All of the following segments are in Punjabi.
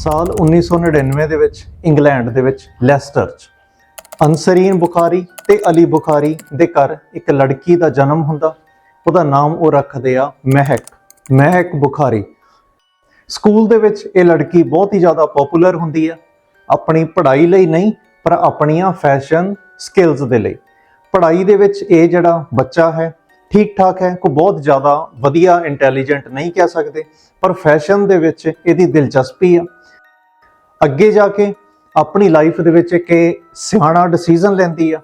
ਸਾਲ 1999 ਦੇ ਵਿੱਚ ਇੰਗਲੈਂਡ ਦੇ ਵਿੱਚ ਲੈਸਟਰ 'ਚ। ਅਨਸਰੀਨ ਬੁਖਾਰੀ ਤੇ ਅਲੀ ਬੁਖਾਰੀ ਦੇ ਘਰ ਇੱਕ ਲੜਕੀ ਦਾ ਜਨਮ ਹੁੰਦਾ। ਉਹਦਾ ਨਾਮ ਉਹ ਰੱਖਦੇ ਆ ਮਹਿਕ। ਮਹਿਕ ਬੁਖਾਰੀ। ਸਕੂਲ ਦੇ ਵਿੱਚ ਇਹ ਲੜਕੀ ਬਹੁਤ ਹੀ ਜ਼ਿਆਦਾ ਪਪੂਲਰ ਹੁੰਦੀ ਆ। ਆਪਣੀ ਪੜ੍ਹਾਈ ਲਈ ਨਹੀਂ, ਪਰ ਆਪਣੀਆਂ ਫੈਸ਼ਨ ਸਕਿੱਲਸ ਦੇ ਲਈ। ਪੜ੍ਹਾਈ ਦੇ ਵਿੱਚ ਇਹ ਜਿਹੜਾ ਬੱਚਾ ਹੈ ਠੀਕ ਠਾਕ ਹੈ, ਕੋਈ ਬਹੁਤ ਜ਼ਿਆਦਾ ਵਧੀਆ, ਇੰਟੈਲੀਜੈਂਟ ਨਹੀਂ ਕਹਿ ਸਕਦੇ, ਪਰ ਫੈਸ਼ਨ ਦੇ ਵਿੱਚ ਇਹਦੀ ਦਿਲਚਸਪੀ ਆ। ਅੱਗੇ ਜਾ ਕੇ ਆਪਣੀ ਲਾਈਫ ਦੇ ਵਿੱਚ ਇੱਕ ਸਿਆਣਾ ਡਿਸੀਜਨ ਲੈਂਦੀ ਆ।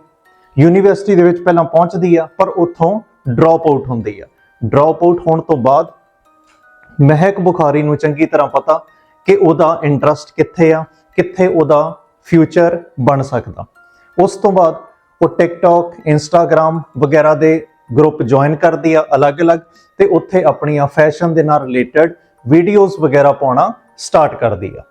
ਯੂਨੀਵਰਸਿਟੀ ਦੇ ਵਿੱਚ ਪਹਿਲਾਂ ਪਹੁੰਚਦੀ ਆ, ਪਰ ਉੱਥੋਂ ਡ੍ਰੌਪ ਆਊਟ ਹੁੰਦੀ ਆ। ਡ੍ਰੌਪ ਆਊਟ ਹੋਣ ਤੋਂ ਬਾਅਦ ਮਹਿਕ ਬੁਖਾਰੀ ਨੂੰ ਚੰਗੀ ਤਰ੍ਹਾਂ ਪਤਾ ਕਿ ਉਹਦਾ ਇੰਟਰਸਟ ਕਿੱਥੇ ਆ, ਕਿੱਥੇ ਉਹਦਾ ਫਿਊਚਰ ਬਣ ਸਕਦਾ। ਉਸ ਤੋਂ ਬਾਅਦ ਉਹ ਟਿਕਟੌਕ ਇੰਸਟਾਗ੍ਰam ਵਗੈਰਾ ਦੇ ਗਰੁੱਪ ਜੁਆਇਨ ਕਰਦੀ ਆ ਅਲੱਗ-ਅਲੱਗ ਤੇ ਉੱਥੇ ਆਪਣੀਆਂ ਫੈਸ਼ਨ ਦੇ ਨਾਲ ਰਿਲੇਟਡ ਵੀਡੀਓਜ਼ ਵਗੈਰਾ ਪਾਉਣਾ ਸਟਾਰਟ ਕਰਦੀ ਆ।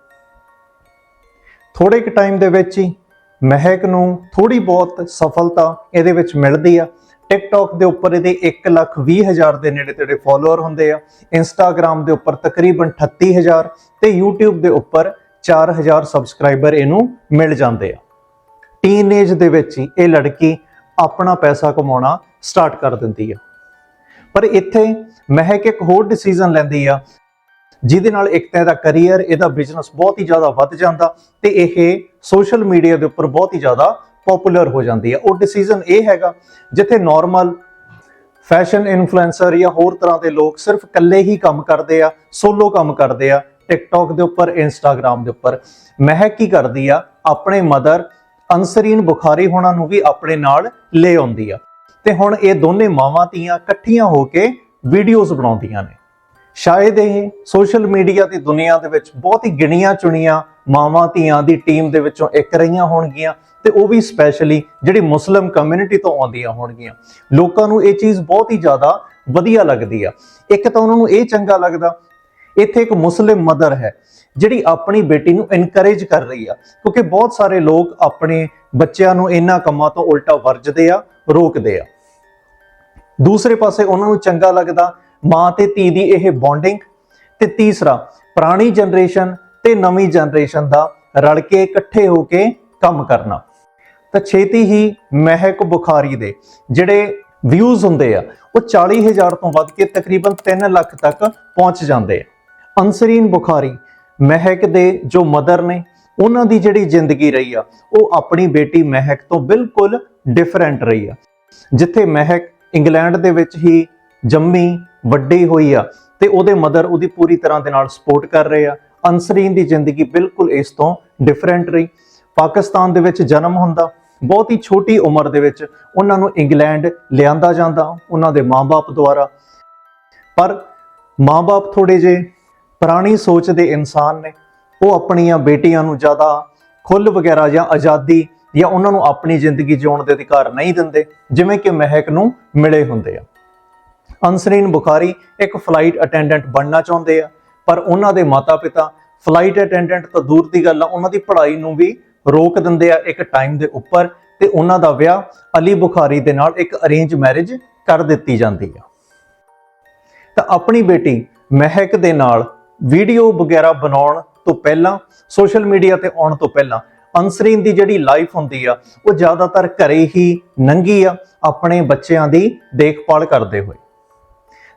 ਥੋੜੇ ਕੁ ਟਾਈਮ ਦੇ ਵਿੱਚ ਹੀ ਮਹਿਕ ਨੂੰ ਥੋੜੀ ਬਹੁਤ ਸਫਲਤਾ ਇਹਦੇ ਵਿੱਚ ਮਿਲਦੀ ਆ। ਟਿਕਟੌਕ ਦੇ ਉੱਪਰ ਇਹਦੇ 1 ਲੱਖ 20 ਹਜ਼ਾਰ ਦੇ ਨੇੜੇ ਤੇੜੇ ਫਾਲੋਅਰ ਹੁੰਦੇ ਆ। ਇੰਸਟਾਗ੍ਰam ਦੇ ਉੱਪਰ ਤਕਰੀਬਨ 38000 ਤੇ YouTube ਦੇ ਉੱਪਰ 4000 ਸਬਸਕ੍ਰਾਈਬਰ ਇਹਨੂੰ ਮਿਲ ਜਾਂਦੇ ਆ। ਟੀਨੇਜ ਦੇ ਵਿੱਚ ਹੀ ਇਹ ਲੜਕੀ ਆਪਣਾ ਪੈਸਾ ਕਮਾਉਣਾ ਸਟਾਰਟ ਕਰ ਦਿੰਦੀ ਆ। ਪਰ ਇੱਥੇ ਮਹਿਕ ਇੱਕ ਹੋਰ ਡਿਸੀਜਨ ਲੈਂਦੀ ਆ ਜਿਹਦੇ ਨਾਲ ਇੱਕ ਤਾਂ ਇਹਦਾ ਕੈਰੀਅਰ ਇਹਦਾ ਬਿਜ਼ਨਸ ਬਹੁਤ ਹੀ ਜ਼ਿਆਦਾ ਵੱਧ ਜਾਂਦਾ ਤੇ ਇਹ ਸੋਸ਼ਲ ਮੀਡੀਆ ਦੇ ਉੱਪਰ ਬਹੁਤ ਹੀ ਜ਼ਿਆਦਾ ਪਪੂਲਰ ਹੋ ਜਾਂਦੀ ਹੈ। ਉਹ ਡਿਸੀਜਨ ਇਹ ਹੈਗਾ, ਜਿੱਥੇ ਨਾਰਮਲ ਫੈਸ਼ਨ ਇਨਫਲੂਐਂਸਰ ਜਾਂ ਹੋਰ ਤਰ੍ਹਾਂ ਦੇ ਲੋਕ ਸਿਰਫ ਇਕੱਲੇ ਹੀ ਕੰਮ ਕਰਦੇ ਆ ਸੋਲੋ ਕੰਮ ਕਰਦੇ ਆ ਟਿਕਟੌਕ ਦੇ ਉੱਪਰ ਇੰਸਟਾਗ੍ਰam ਦੇ ਉੱਪਰ। ਮਹਿਕ ਕੀ ਕਰਦੀ ਆ? ਆਪਣੇ ਮਦਰ ਅਨਸਰੀਨ ਬੁਖਾਰੀ ਹੋਣਾ ਨੂੰ ਵੀ ਆਪਣੇ ਨਾਲ ਲੈ ਆਉਂਦੀ ਆ। ਤੇ ਹੁਣ ਇਹ ਦੋਨੇ ਮਾਵਾਂ, ਧੀਆਂ ਇਕੱਠੀਆਂ ਹੋ ਕੇ ਵੀਡੀਓਜ਼ ਬਣਾਉਂਦੀਆਂ ਨੇ। ਸ਼ਾਇਦ ਇਹ ਸੋਸ਼ਲ ਮੀਡੀਆ ਦੀ ਦੁਨੀਆ ਦੇ ਵਿੱਚ ਬਹੁਤ ਹੀ ਗਿਣੀਆਂ ਚੁਣੀਆਂ ਮਾਵਾਂ ਧੀਆਂ ਦੀ ਟੀਮ ਦੇ ਵਿੱਚੋਂ ਇੱਕ ਰਹੀਆਂ ਹੋਣਗੀਆਂ ਤੇ ਉਹ ਵੀ ਸਪੈਸ਼ਲੀ ਜਿਹੜੀ ਮੁਸਲਮ ਕਮਿਊਨਿਟੀ ਤੋਂ ਆਉਂਦੀਆਂ ਹੋਣਗੀਆਂ। ਲੋਕਾਂ ਨੂੰ ਇਹ ਚੀਜ਼ ਬਹੁਤ ਹੀ ਜ਼ਿਆਦਾ ਵਧੀਆ ਲੱਗਦੀ ਆ। ਇੱਕ ਤਾਂ ਉਹਨਾਂ ਨੂੰ ਇਹ ਚੰਗਾ ਲੱਗਦਾ, ਇੱਥੇ ਇੱਕ ਮੁਸਲਿਮ ਮਦਰ ਹੈ, ਜਿਹੜੀ ਆਪਣੀ ਬੇਟੀ ਨੂੰ ਇਨਕਰੇਜ ਕਰ ਰਹੀ ਆ, ਕਿਉਂਕਿ ਬਹੁਤ ਸਾਰੇ ਲੋਕ ਆਪਣੇ ਬੱਚਿਆਂ ਨੂੰ ਇਹਨਾਂ ਕੰਮਾਂ ਤੋਂ ਉਲਟਾ ਵਰਜਦੇ ਆ, ਰੋਕਦੇ ਆ। ਦੂਸਰੇ ਪਾਸੇ ਉਹਨਾਂ ਨੂੰ ਚੰਗਾ ਲੱਗਦਾ ਮਾਂ ਤੇ ਧੀ ਦੀ ਇਹ ਬੌਂਡਿੰਗ ਤੇ ਤੀਸਰਾ ਪੁਰਾਣੀ ਜਨਰੇਸ਼ਨ ਤੇ ਨਵੀਂ ਜਨਰੇਸ਼ਨ ਦਾ ਰਲ ਕੇ ਇਕੱਠੇ ਹੋ ਕੇ ਕੰਮ ਕਰਨਾ। ਤਾਂ ਛੇਤੀ ਹੀ ਮਹਿਕ ਬੁਖਾਰੀ ਦੇ ਜਿਹੜੇ ਵਿਊਜ਼ ਹੁੰਦੇ ਆ, ਉਹ 40000 ਤੋਂ ਵੱਧ ਕੇ ਤਕਰੀਬਨ 3 ਲੱਖ ਤੱਕ ਪਹੁੰਚ ਜਾਂਦੇ ਆ। ਅਨਸਰੀਨ ਬੁਖਾਰੀ ਮਹਿਕ ਦੇ ਜੋ ਮਦਰ ਨੇ, ਉਹਨਾਂ ਦੀ ਜਿਹੜੀ ਜ਼ਿੰਦਗੀ ਰਹੀ ਆ, ਉਹ ਆਪਣੀ ਬੇਟੀ ਮਹਿਕ ਤੋਂ ਬਿਲਕੁਲ ਡਿਫਰੈਂਟ ਰਹੀ ਆ। ਜਿੱਥੇ ਮਹਿਕ ਇੰਗਲੈਂਡ ਦੇ ਵਿੱਚ ਹੀ ਜੰਮੀ ਵੱਡੀ ਹੋਈ ਆ ਤੇ ਉਹਦੇ ਮਦਰ ਉਹਦੀ ਪੂਰੀ ਤਰ੍ਹਾਂ ਦੇ ਨਾਲ ਸਪੋਰਟ ਕਰ ਰਹੇ ਆ। ਅਨਸਰੀਨ ਦੀ ਜ਼ਿੰਦਗੀ ਬਿਲਕੁਲ ਇਸ ਤੋਂ ਡਿਫਰੈਂਟ ਰਹੀ। ਪਾਕਿਸਤਾਨ ਦੇ ਵਿੱਚ ਜਨਮ ਹੁੰਦਾ, ਬਹੁਤ ਹੀ ਛੋਟੀ ਉਮਰ ਦੇ ਵਿੱਚ ਉਹਨਾਂ ਨੂੰ ਇੰਗਲੈਂਡ ਲਿਆਂਦਾ ਜਾਂਦਾ, ਉਹਨਾਂ ਦੇ ਮਾਪੇ ਦੁਆਰਾ। ਪਰ ਮਾਪੇ ਥੋੜੇ ਜੇ ਪੁਰਾਣੀ ਸੋਚ ਦੇ ਇਨਸਾਨ ਨੇ, ਉਹ ਆਪਣੀਆਂ ਬੇਟੀਆਂ ਨੂੰ ਜ਼ਿਆਦਾ ਖੁੱਲ ਵਗੈਰਾ ਜਾਂ ਆਜ਼ਾਦੀ ਜਾਂ ਉਹਨਾਂ ਨੂੰ ਆਪਣੀ ਜ਼ਿੰਦਗੀ ਜਿਉਣ ਦੇ ਅਧਿਕਾਰ ਨਹੀਂ ਦਿੰਦੇ, ਜਿਵੇਂ ਕਿ ਮਹਿਕ ਨੂੰ ਮਿਲੇ ਹੁੰਦੇ ਆ। ਅਨਸਰੀਨ ਬੁਖਾਰੀ ਇੱਕ ਫਲਾਈਟ ਅਟੈਂਡੈਂਟ ਬਣਨਾ ਚਾਹੁੰਦੇ ਆ, ਪਰ ਉਹਨਾਂ ਦੇ ਮਾਤਾ-ਪਿਤਾ ਫਲਾਈਟ ਅਟੈਂਡੈਂਟ ਤੋਂ ਦੂਰ ਦੀ ਗੱਲ ਆ, ਉਹਨਾਂ ਦੀ ਪੜ੍ਹਾਈ ਨੂੰ ਵੀ ਰੋਕ ਦਿੰਦੇ ਆ ਇੱਕ ਟਾਈਮ ਦੇ ਉੱਪਰ ਤੇ ਉਹਨਾਂ ਦਾ ਵਿਆਹ ਅਲੀ ਬੁਖਾਰੀ ਦੇ ਨਾਲ ਇੱਕ ਅਰੇਂਜ ਮੈਰਿਜ ਕਰ ਦਿੱਤੀ ਜਾਂਦੀ ਆ। ਤਾਂ ਆਪਣੀ ਬੇਟੀ ਮਹਿਕ ਦੇ ਨਾਲ ਵੀਡੀਓ ਵਗੈਰਾ ਬਣਾਉਣ ਤੋਂ ਪਹਿਲਾਂ ਸੋਸ਼ਲ ਮੀਡੀਆ ਤੇ ਆਉਣ ਤੋਂ ਪਹਿਲਾਂ ਅਨਸਰੀਨ ਦੀ ਜਿਹੜੀ ਲਾਈਫ ਹੁੰਦੀ ਆ, ਉਹ ਜ਼ਿਆਦਾਤਰ ਘਰੇ ਹੀ ਨੰਗੀ ਆ, ਆਪਣੇ ਬੱਚਿਆਂ ਦੀ ਦੇਖਭਾਲ ਕਰਦੇ ਹੋਏ।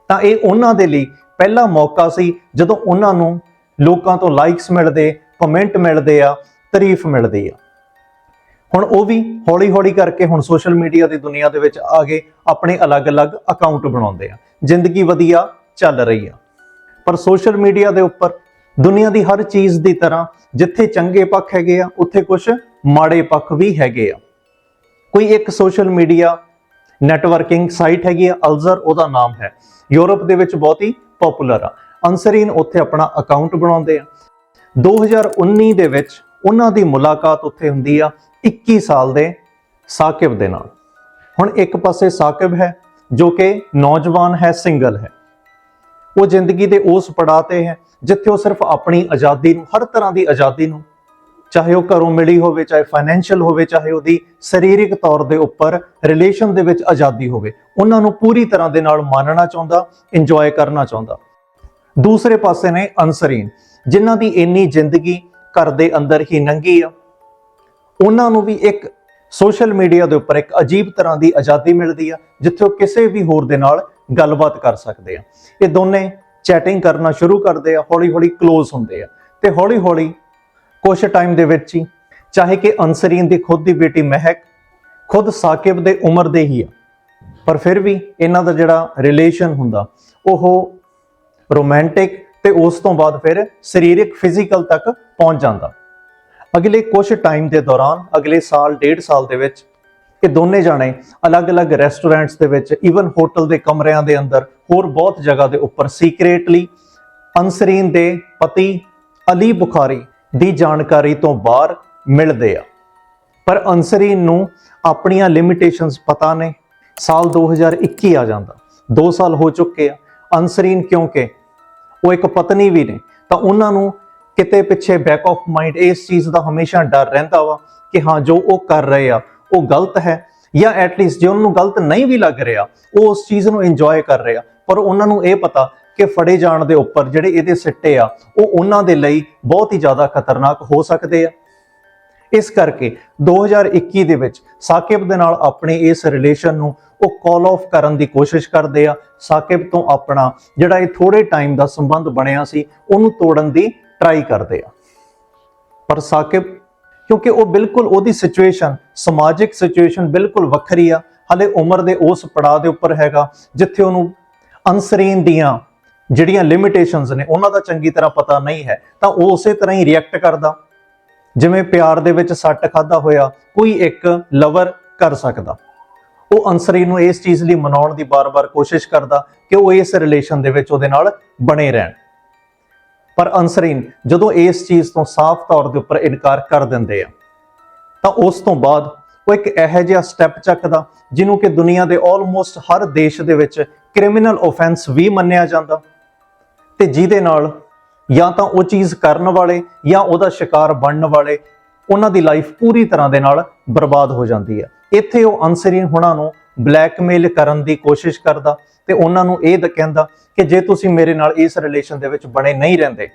ਤਾਂ ਇਹ ਉਹਨਾਂ ਦੇ ਲਈ ਪਹਿਲਾ ਮੌਕਾ ਸੀ ਜਦੋਂ ਉਹਨਾਂ ਨੂੰ ਲੋਕਾਂ ਤੋਂ ਲਾਈਕਸ ਮਿਲਦੇ ਕਮੈਂਟ ਮਿਲਦੇ ਆ, ਤਾਰੀਫ ਮਿਲਦੀ ਆ। ਹੁਣ ਉਹ ਵੀ ਹੌਲੀ-ਹੌਲੀ ਕਰਕੇ ਹੁਣ ਸੋਸ਼ਲ ਮੀਡੀਆ ਦੀ ਦੁਨੀਆ ਦੇ ਵਿੱਚ ਆ ਗਏ ਆਪਣੇ ਅਲੱਗ-ਅਲੱਗ ਅਕਾਊਂਟ ਬਣਾਉਂਦੇ ਆ। ਜ਼ਿੰਦਗੀ ਵਧੀਆ ਚੱਲ ਰਹੀ ਆ। ਪਰ ਸੋਸ਼ਲ ਮੀਡੀਆ ਦੇ ਉੱਪਰ ਦੁਨੀਆ ਦੀ ਹਰ ਚੀਜ਼ ਦੀ ਤਰ੍ਹਾਂ ਜਿੱਥੇ ਚੰਗੇ ਪੱਖ ਹੈਗੇ ਆ, ਉੱਥੇ ਕੁਝ ਮਾੜੇ ਪੱਖ ਵੀ ਹੈਗੇ ਆ। ਕੋਈ ਇੱਕ ਸੋਸ਼ਲ ਮੀਡੀਆ ਨੈਟਵਰਕਿੰਗ ਸਾਈਟ ਹੈਗੀ ਆ ਅਲਜ਼ਰ ਉਹਦਾ ਨਾਮ ਹੈ। ਯੂਰਪ ਦੇ ਵਿੱਚ ਬਹੁਤ ਹੀ ਪਪੂਲਰ ਆ। ਅਨਸਰੀਨ ਉੱਥੇ ਆਪਣਾ ਅਕਾਊਂਟ ਬਣਾਉਂਦੇ ਆ। 2019 ਦੇ ਵਿੱਚ ਉਹਨਾਂ ਦੀ ਮੁਲਾਕਾਤ ਉੱਥੇ ਹੁੰਦੀ ਆ 21 ਸਾਲ ਦੇ ਸਾਕਿਬ ਦੇ ਨਾਲ। ਹੁਣ ਇੱਕ ਪਾਸੇ ਸਾਕਿਬ ਹੈ, ਜੋ ਕਿ ਨੌਜਵਾਨ ਹੈ, ਸਿੰਗਲ ਹੈ। ਉਹ ਜ਼ਿੰਦਗੀ ਦੇ ਉਸ ਪੜਾਅ ਤੇ ਹੈ, ਜਿੱਥੇ ਉਹ ਸਿਰਫ ਆਪਣੀ ਆਜ਼ਾਦੀ ਨੂੰ, ਹਰ ਤਰ੍ਹਾਂ ਦੀ ਆਜ਼ਾਦੀ ਨੂੰ ਚਾਹੇ ਉਹ ਘਰੋਂ ਮਿਲੀ ਹੋਵੇ, ਚਾਹੇ ਫਾਈਨੈਂਸ਼ੀਅਲ ਹੋਵੇ, ਚਾਹੇ ਉਹਦੀ ਸਰੀਰਕ ਤੌਰ ਦੇ ਉੱਪਰ ਰਿਲੇਸ਼ਨ ਦੇ ਵਿੱਚ ਆਜ਼ਾਦੀ ਹੋਵੇ, ਉਹਨਾਂ ਨੂੰ ਪੂਰੀ ਤਰ੍ਹਾਂ ਦੇ ਨਾਲ ਮਾਨਣਾ ਚਾਹੁੰਦਾ ਇੰਜੋਏ ਕਰਨਾ ਚਾਹੁੰਦਾ। ਦੂਸਰੇ ਪਾਸੇ ਨੇ ਅਨਸਰੀਨ, ਜਿਨ੍ਹਾਂ ਦੀ ਇੰਨੀ ਜ਼ਿੰਦਗੀ ਘਰ ਦੇ ਅੰਦਰ ਹੀ ਨੰਗੀ ਆ। ਉਹਨਾਂ ਨੂੰ ਵੀ ਇੱਕ ਸੋਸ਼ਲ ਮੀਡੀਆ ਦੇ ਉੱਪਰ ਇੱਕ ਅਜੀਬ ਤਰ੍ਹਾਂ ਦੀ ਆਜ਼ਾਦੀ ਮਿਲਦੀ ਆ, ਜਿੱਥੇ ਉਹ ਕਿਸੇ ਵੀ ਹੋਰ ਦੇ ਨਾਲ ਗੱਲਬਾਤ ਕਰ ਸਕਦੇ ਆ। ਇਹ ਦੋਨੇ ਚੈਟਿੰਗ ਕਰਨਾ ਸ਼ੁਰੂ ਕਰਦੇ ਆ, ਹੌਲੀ-ਹੌਲੀ ক্লোਜ਼ ਹੁੰਦੇ ਆ। ਤੇ ਹੌਲੀ-ਹੌਲੀ ਕੁਝ ਟਾਈਮ ਦੇ ਵਿੱਚ ਹੀ, ਚਾਹੇ ਕਿ ਅਨਸਰੀਨ ਦੀ ਖੁਦ ਦੀ ਬੇਟੀ ਮਹਿਕ ਖੁਦ ਸਾਕਿਬ ਦੇ ਉਮਰ ਦੇ ਹੀ ਆ, ਪਰ ਫਿਰ ਵੀ ਇਹਨਾਂ ਦਾ ਜਿਹੜਾ ਰਿਲੇਸ਼ਨ ਹੁੰਦਾ, ਉਹ ਰੋਮਾਂਟਿਕ ਤੇ ਉਸ ਤੋਂ ਬਾਅਦ ਫਿਰ ਸਰੀਰਕ ਫਿਜ਼ੀਕਲ ਤੱਕ ਪਹੁੰਚ ਜਾਂਦਾ। ਅਗਲੇ ਕੁਝ ਟਾਈਮ ਦੇ ਦੌਰਾਨ, ਅਗਲੇ ਸਾਲ, ਡੇਢ ਸਾਲ ਦੇ ਵਿੱਚ ਇਹ ਦੋਨੇ ਜਾਣੇ ਅਲੱਗ-ਅਲੱਗ ਰੈਸਟੋਰੈਂਟਸ ਦੇ ਵਿੱਚ ਈਵਨ ਹੋਟਲ ਦੇ ਕਮਰਿਆਂ ਦੇ ਅੰਦਰ, ਹੋਰ ਬਹੁਤ ਜਗ੍ਹਾ ਦੇ ਉੱਪਰ ਸੀਕ੍ਰੀਟਲੀ ਅਨਸਰੀਨ ਦੇ ਪਤੀ ਅਲੀ ਬੁਖਾਰੀ ਦੀ ਜਾਣਕਾਰੀ ਤੋਂ ਬਾਹਰ ਮਿਲਦੇ ਆ। ਪਰ ਅਨਸਰੀਨ ਨੂੰ ਆਪਣੀਆਂ ਲਿਮਿਟੇਸ਼ਨਸ ਪਤਾ ਨੇ। ਸਾਲ 2021 ਆ ਜਾਂਦਾ। 2 ਸਾਲ ਹੋ ਚੁੱਕੇ ਆ। ਅਨਸਰੀਨ ਕਿਉਂਕਿ ਉਹ ਇੱਕ ਪਤਨੀ ਵੀ ਨੇ। ਤਾਂ ਉਹਨਾਂ ਨੂੰ ਕਿਤੇ ਪਿੱਛੇ ਬੈਕ ਆਫ ਮਾਈਂਡ ਇਸ ਚੀਜ਼ ਦਾ ਹਮੇਸ਼ਾ ਡਰ ਰਹਿੰਦਾ ਵਾ ਕਿ ਹਾਂ, ਜੋ ਉਹ ਕਰ ਰਹੇ ਆ, ਉਹ ਗਲਤ ਹੈ। ਜਾਂ ਐਟਲੀਸਟ ਜੇ ਉਹਨਾਂ ਨੂੰ ਗਲਤ ਨਹੀਂ ਵੀ ਲੱਗ ਰਿਹਾ, ਉਹ ਉਸ ਚੀਜ਼ ਨੂੰ ਇੰਜੋਏ ਕਰ ਰਿਹਾ। ਪਰ ਉਹਨਾਂ ਨੂੰ ਇਹ ਪਤਾ ਕਿ ਫੜੇ ਜਾਣ ਦੇ ਉੱਪਰ ਜਿਹੜੇ ਇਹਦੇ ਸਿੱਟੇ ਆ, ਉਹ ਉਹਨਾਂ ਦੇ ਲਈ ਬਹੁਤ ਹੀ ਜ਼ਿਆਦਾ ਖਤਰਨਾਕ ਹੋ ਸਕਦੇ ਆ। ਇਸ ਕਰਕੇ 2021 ਦੇ ਵਿੱਚ ਸਾਕਿਬ ਦੇ ਨਾਲ ਆਪਣੇ ਇਸ ਰਿਲੇਸ਼ਨ ਨੂੰ ਉਹ ਕਾਲ ਆਫ ਕਰਨ ਦੀ ਕੋਸ਼ਿਸ਼ ਕਰਦੇ ਆ। ਸਾਕਿਬ ਤੋਂ ਆਪਣਾ ਜਿਹੜਾ ਇਹ ਥੋੜੇ ਟਾਈਮ ਦਾ ਸੰਬੰਧ ਬਣਿਆ ਸੀ, ਉਹਨੂੰ ਤੋੜਨ ਦੀ ਟਰਾਈ ਕਰਦੇ ਆ। ਪਰ ਸਾਕਿਬ, ਕਿਉਂਕਿ ਉਹ ਬਿਲਕੁਲ ਉਹਦੀ ਸਿਚੁਏਸ਼ਨ ਸਮਾਜਿਕ ਸਿਚੁਏਸ਼ਨ ਬਿਲਕੁਲ ਵੱਖਰੀ ਆ। ਹਲੇ ਉਮਰ ਦੇ ਉਸ ਪੜਾਅ ਦੇ ਉੱਪਰ ਹੈਗਾ, ਜਿੱਥੇ ਉਹਨੂੰ ਅਨਸਰੀਨ ਦੀਆਂ ਜਿਹੜੀਆਂ ਲਿਮਿਟੇਸ਼ਨਸ ਨੇ, ਉਹਨਾਂ ਦਾ ਚੰਗੀ ਤਰ੍ਹਾਂ ਪਤਾ ਨਹੀਂ ਹੈ, ਤਾਂ ਉਹ ਉਸੇ ਤਰ੍ਹਾਂ ਹੀ ਰਿਐਕਟ ਕਰਦਾ। ਜਿਵੇਂ ਪਿਆਰ ਦੇ ਵਿੱਚ ਸੱਟ ਖਾਦਾ ਹੋਇਆ, ਕੋਈ ਇੱਕ ਲਵਰ ਕਰ ਸਕਦਾ। ਉਹ ਅਨਸਰੀ ਨੂੰ ਇਸ ਚੀਜ਼ ਲਈ ਮਨਾਉਣ ਦੀ ਬਾਰ-ਬਾਰ ਕੋਸ਼ਿਸ਼ ਕਰਦਾ ਕਿ ਉਹ ਇਸ ਰਿਲੇਸ਼ਨ ਦੇ ਵਿੱਚ ਉਹਦੇ ਨਾਲ ਬਣੇ ਰਹਿਣ। ਪਰ ਅਨਸਰੀਨ ਜਦੋਂ ਇਸ ਚੀਜ਼ ਤੋਂ ਸਾਫ਼ ਤੌਰ ਦੇ ਉੱਪਰ ਇਨਕਾਰ ਕਰ ਦਿੰਦੇ ਆ, ਤਾਂ ਉਸ ਤੋਂ ਬਾਅਦ ਉਹ ਇੱਕ ਇਹੋ ਜਿਹਾ ਸਟੈਪ ਚੱਕਦਾ, ਜਿਹਨੂੰ ਕਿ ਦੁਨੀਆ ਦੇ ਆਲਮੋਸਟ ਹਰ ਦੇਸ਼ ਦੇ ਵਿੱਚ ਕ੍ਰਿਮੀਨਲ ਆਫੈਂਸ ਵੀ ਮੰਨਿਆ ਜਾਂਦਾ। ਤੇ ਜਿਹਦੇ ਨਾਲ ਜਾਂ ਤਾਂ ਉਹ ਚੀਜ਼ ਕਰਨ ਵਾਲੇ ਜਾਂ ਉਹਦਾ ਸ਼ਿਕਾਰ ਬਣਨ ਵਾਲੇ ਉਹਨਾਂ ਦੀ ਲਾਈਫ ਪੂਰੀ ਤਰ੍ਹਾਂ ਦੇ ਨਾਲ ਬਰਬਾਦ ਹੋ ਜਾਂਦੀ ਹੈ। ਇੱਥੇ ਉਹ ਅਨਸਰੀਨ ਹੁਣਾਂ ਨੂੰ ਬਲੈਕਮੇਲ ਕਰਨ ਦੀ ਕੋਸ਼ਿਸ਼ ਕਰਦਾ ਤੇ ਉਹਨਾਂ ਨੂੰ ਇਹ ਕਹਿੰਦਾ ਕਿ ਜੇ ਤੁਸੀਂ ਮੇਰੇ ਨਾਲ ਇਸ ਰਿਲੇਸ਼ਨ ਦੇ ਵਿੱਚ ਬਣੇ ਨਹੀਂ ਰਹਿੰਦੇ,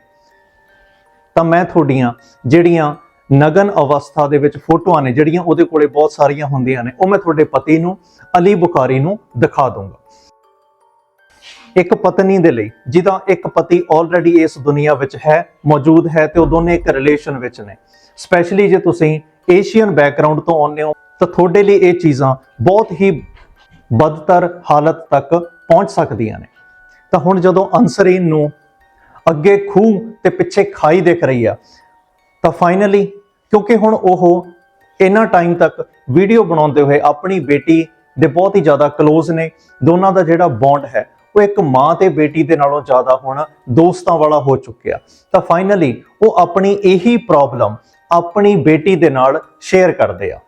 ਤਾਂ ਮੈਂ ਤੁਹਾਡੀਆਂ ਜਿਹੜੀਆਂ ਨਗਨ ਅਵਸਥਾ ਦੇ ਵਿੱਚ ਫੋਟੋਆਂ ਨੇ, ਜਿਹੜੀਆਂ ਉਹਦੇ ਕੋਲੇ ਬਹੁਤ ਸਾਰੀਆਂ ਹੁੰਦੀਆਂ ਨੇ, ਉਹ ਮੈਂ ਤੁਹਾਡੇ ਪਤੀ ਨੂੰ ਅਲੀ ਬੁਖਾਰੀ ਨੂੰ ਦਿਖਾ ਦੂੰਗਾ ਇੱਕ ਪਤਨੀ ਦੇ ਲਈ, ਜਿਹਦਾ ਇੱਕ ਪਤੀ ਆਲਰੇਡੀ ਇਸ ਦੁਨੀਆ ਵਿੱਚ ਹੈ, ਮੌਜੂਦ ਹੈ ਤੇ ਉਹ ਦੋਨੇ ਇੱਕ ਰਿਲੇਸ਼ਨ ਵਿੱਚ ਨੇ। ਸਪੈਸ਼ਲੀ ਜੇ ਤੁਸੀਂ ਏਸ਼ੀਅਨ ਬੈਕਗ੍ਰਾਉਂਡ ਤੋਂ ਆਉਂਦੇ ਹੋ, ਤਾਂ ਤੁਹਾਡੇ ਲਈ ਇਹ ਚੀਜ਼ਾਂ ਬਹੁਤ ਹੀ ਬਦਤਰ ਹਾਲਤ ਤੱਕ ਪਹੁੰਚ ਸਕਦੀਆਂ ਨੇ। ਤਾਂ ਹੁਣ ਜਦੋਂ ਅਨਸਰੀਨ ਨੂੰ ਅੱਗੇ ਖੂਹ ਤੇ ਪਿੱਛੇ ਖਾਈ ਦਿਖ ਰਹੀ ਆ, ਤਾਂ ਫਾਈਨਲੀ ਕਿਉਂਕਿ ਹੁਣ ਉਹ ਇੰਨਾ ਟਾਈਮ ਤੱਕ ਵੀਡੀਓ ਬਣਾਉਂਦੇ ਹੋਏ ਆਪਣੀ ਬੇਟੀ ਦੇ ਬਹੁਤ ਹੀ ਜ਼ਿਆਦਾ ক্লোਜ਼ ਨੇ, ਦੋਨਾਂ ਦਾ ਜਿਹੜਾ ਬੌਂਡ ਹੈ ਉਹ ਇੱਕ ਮਾਂ ਤੇ ਬੇਟੀ ਦੇ ਨਾਲੋਂ ਜ਼ਿਆਦਾ ਹੁਣ ਦੋਸਤਾਂ ਵਾਲਾ ਹੋ ਚੁੱਕਿਆ। ਤਾਂ ਫਾਈਨਲੀ ਉਹ ਆਪਣੀ ਇਹੀ ਪ੍ਰੋਬਲਮ ਆਪਣੀ ਬੇਟੀ ਦੇ ਨਾਲ ਸ਼ੇਅਰ ਕਰਦੇ ਆ।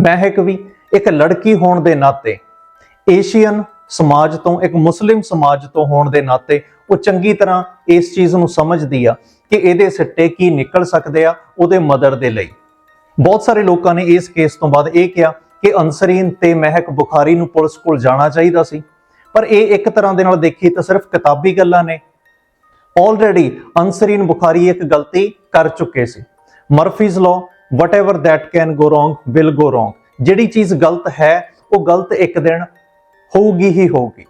ਮਹਿਕ ਵੀ, ਇੱਕ ਲੜਕੀ ਹੋਣ ਦੇ ਨਾਤੇ ਏਸ਼ੀਅਨ ਸਮਾਜ ਤੋਂ, ਇੱਕ ਮੁਸਲਿਮ ਸਮਾਜ ਤੋਂ ਹੋਣ ਦੇ ਨਾਤੇ ਉਹ ਚੰਗੀ ਤਰ੍ਹਾਂ ਇਸ ਚੀਜ਼ ਨੂੰ ਸਮਝਦੀ ਆ ਕਿ ਇਹਦੇ ਸਿੱਟੇ ਕੀ ਨਿਕਲ ਸਕਦੇ ਆ ਉਹਦੇ ਮਦਰ ਦੇ ਲਈ। ਬਹੁਤ ਸਾਰੇ ਲੋਕਾਂ ਨੇ ਇਸ ਕੇਸ ਤੋਂ ਬਾਅਦ ਇਹ ਕਿਹਾ ਕਿ ਅਨਸਰੀਨ ਤੇ ਮਹਿਕ ਬੁਖਾਰੀ ਨੂੰ ਪੁਲਿਸ ਕੋਲ ਜਾਣਾ ਚਾਹੀਦਾ ਸੀ। ਪਰ ਇਹ ਇੱਕ ਤਰ੍ਹਾਂ ਦੇ ਨਾਲ ਦੇਖੀ ਤਾਂ ਸਿਰਫ ਕਿਤਾਬੀ ਗੱਲਾਂ ਨੇ। ਆਲਰੇਡੀ ਅਨਸਰੀਨ ਬੁਖਾਰੀ ਇੱਕ ਗਲਤੀ ਕਰ ਚੁੱਕੇ ਸੀ। Murphy's law whatever that can go wrong will go wrong ਜਿਹੜੀ ਚੀਜ਼ ਗਲਤ ਹੈ, ਉਹ ਗਲਤ ਇੱਕ ਦਿਨ ਹੋਊਗੀ ਹੀ ਹੋਊਗੀ।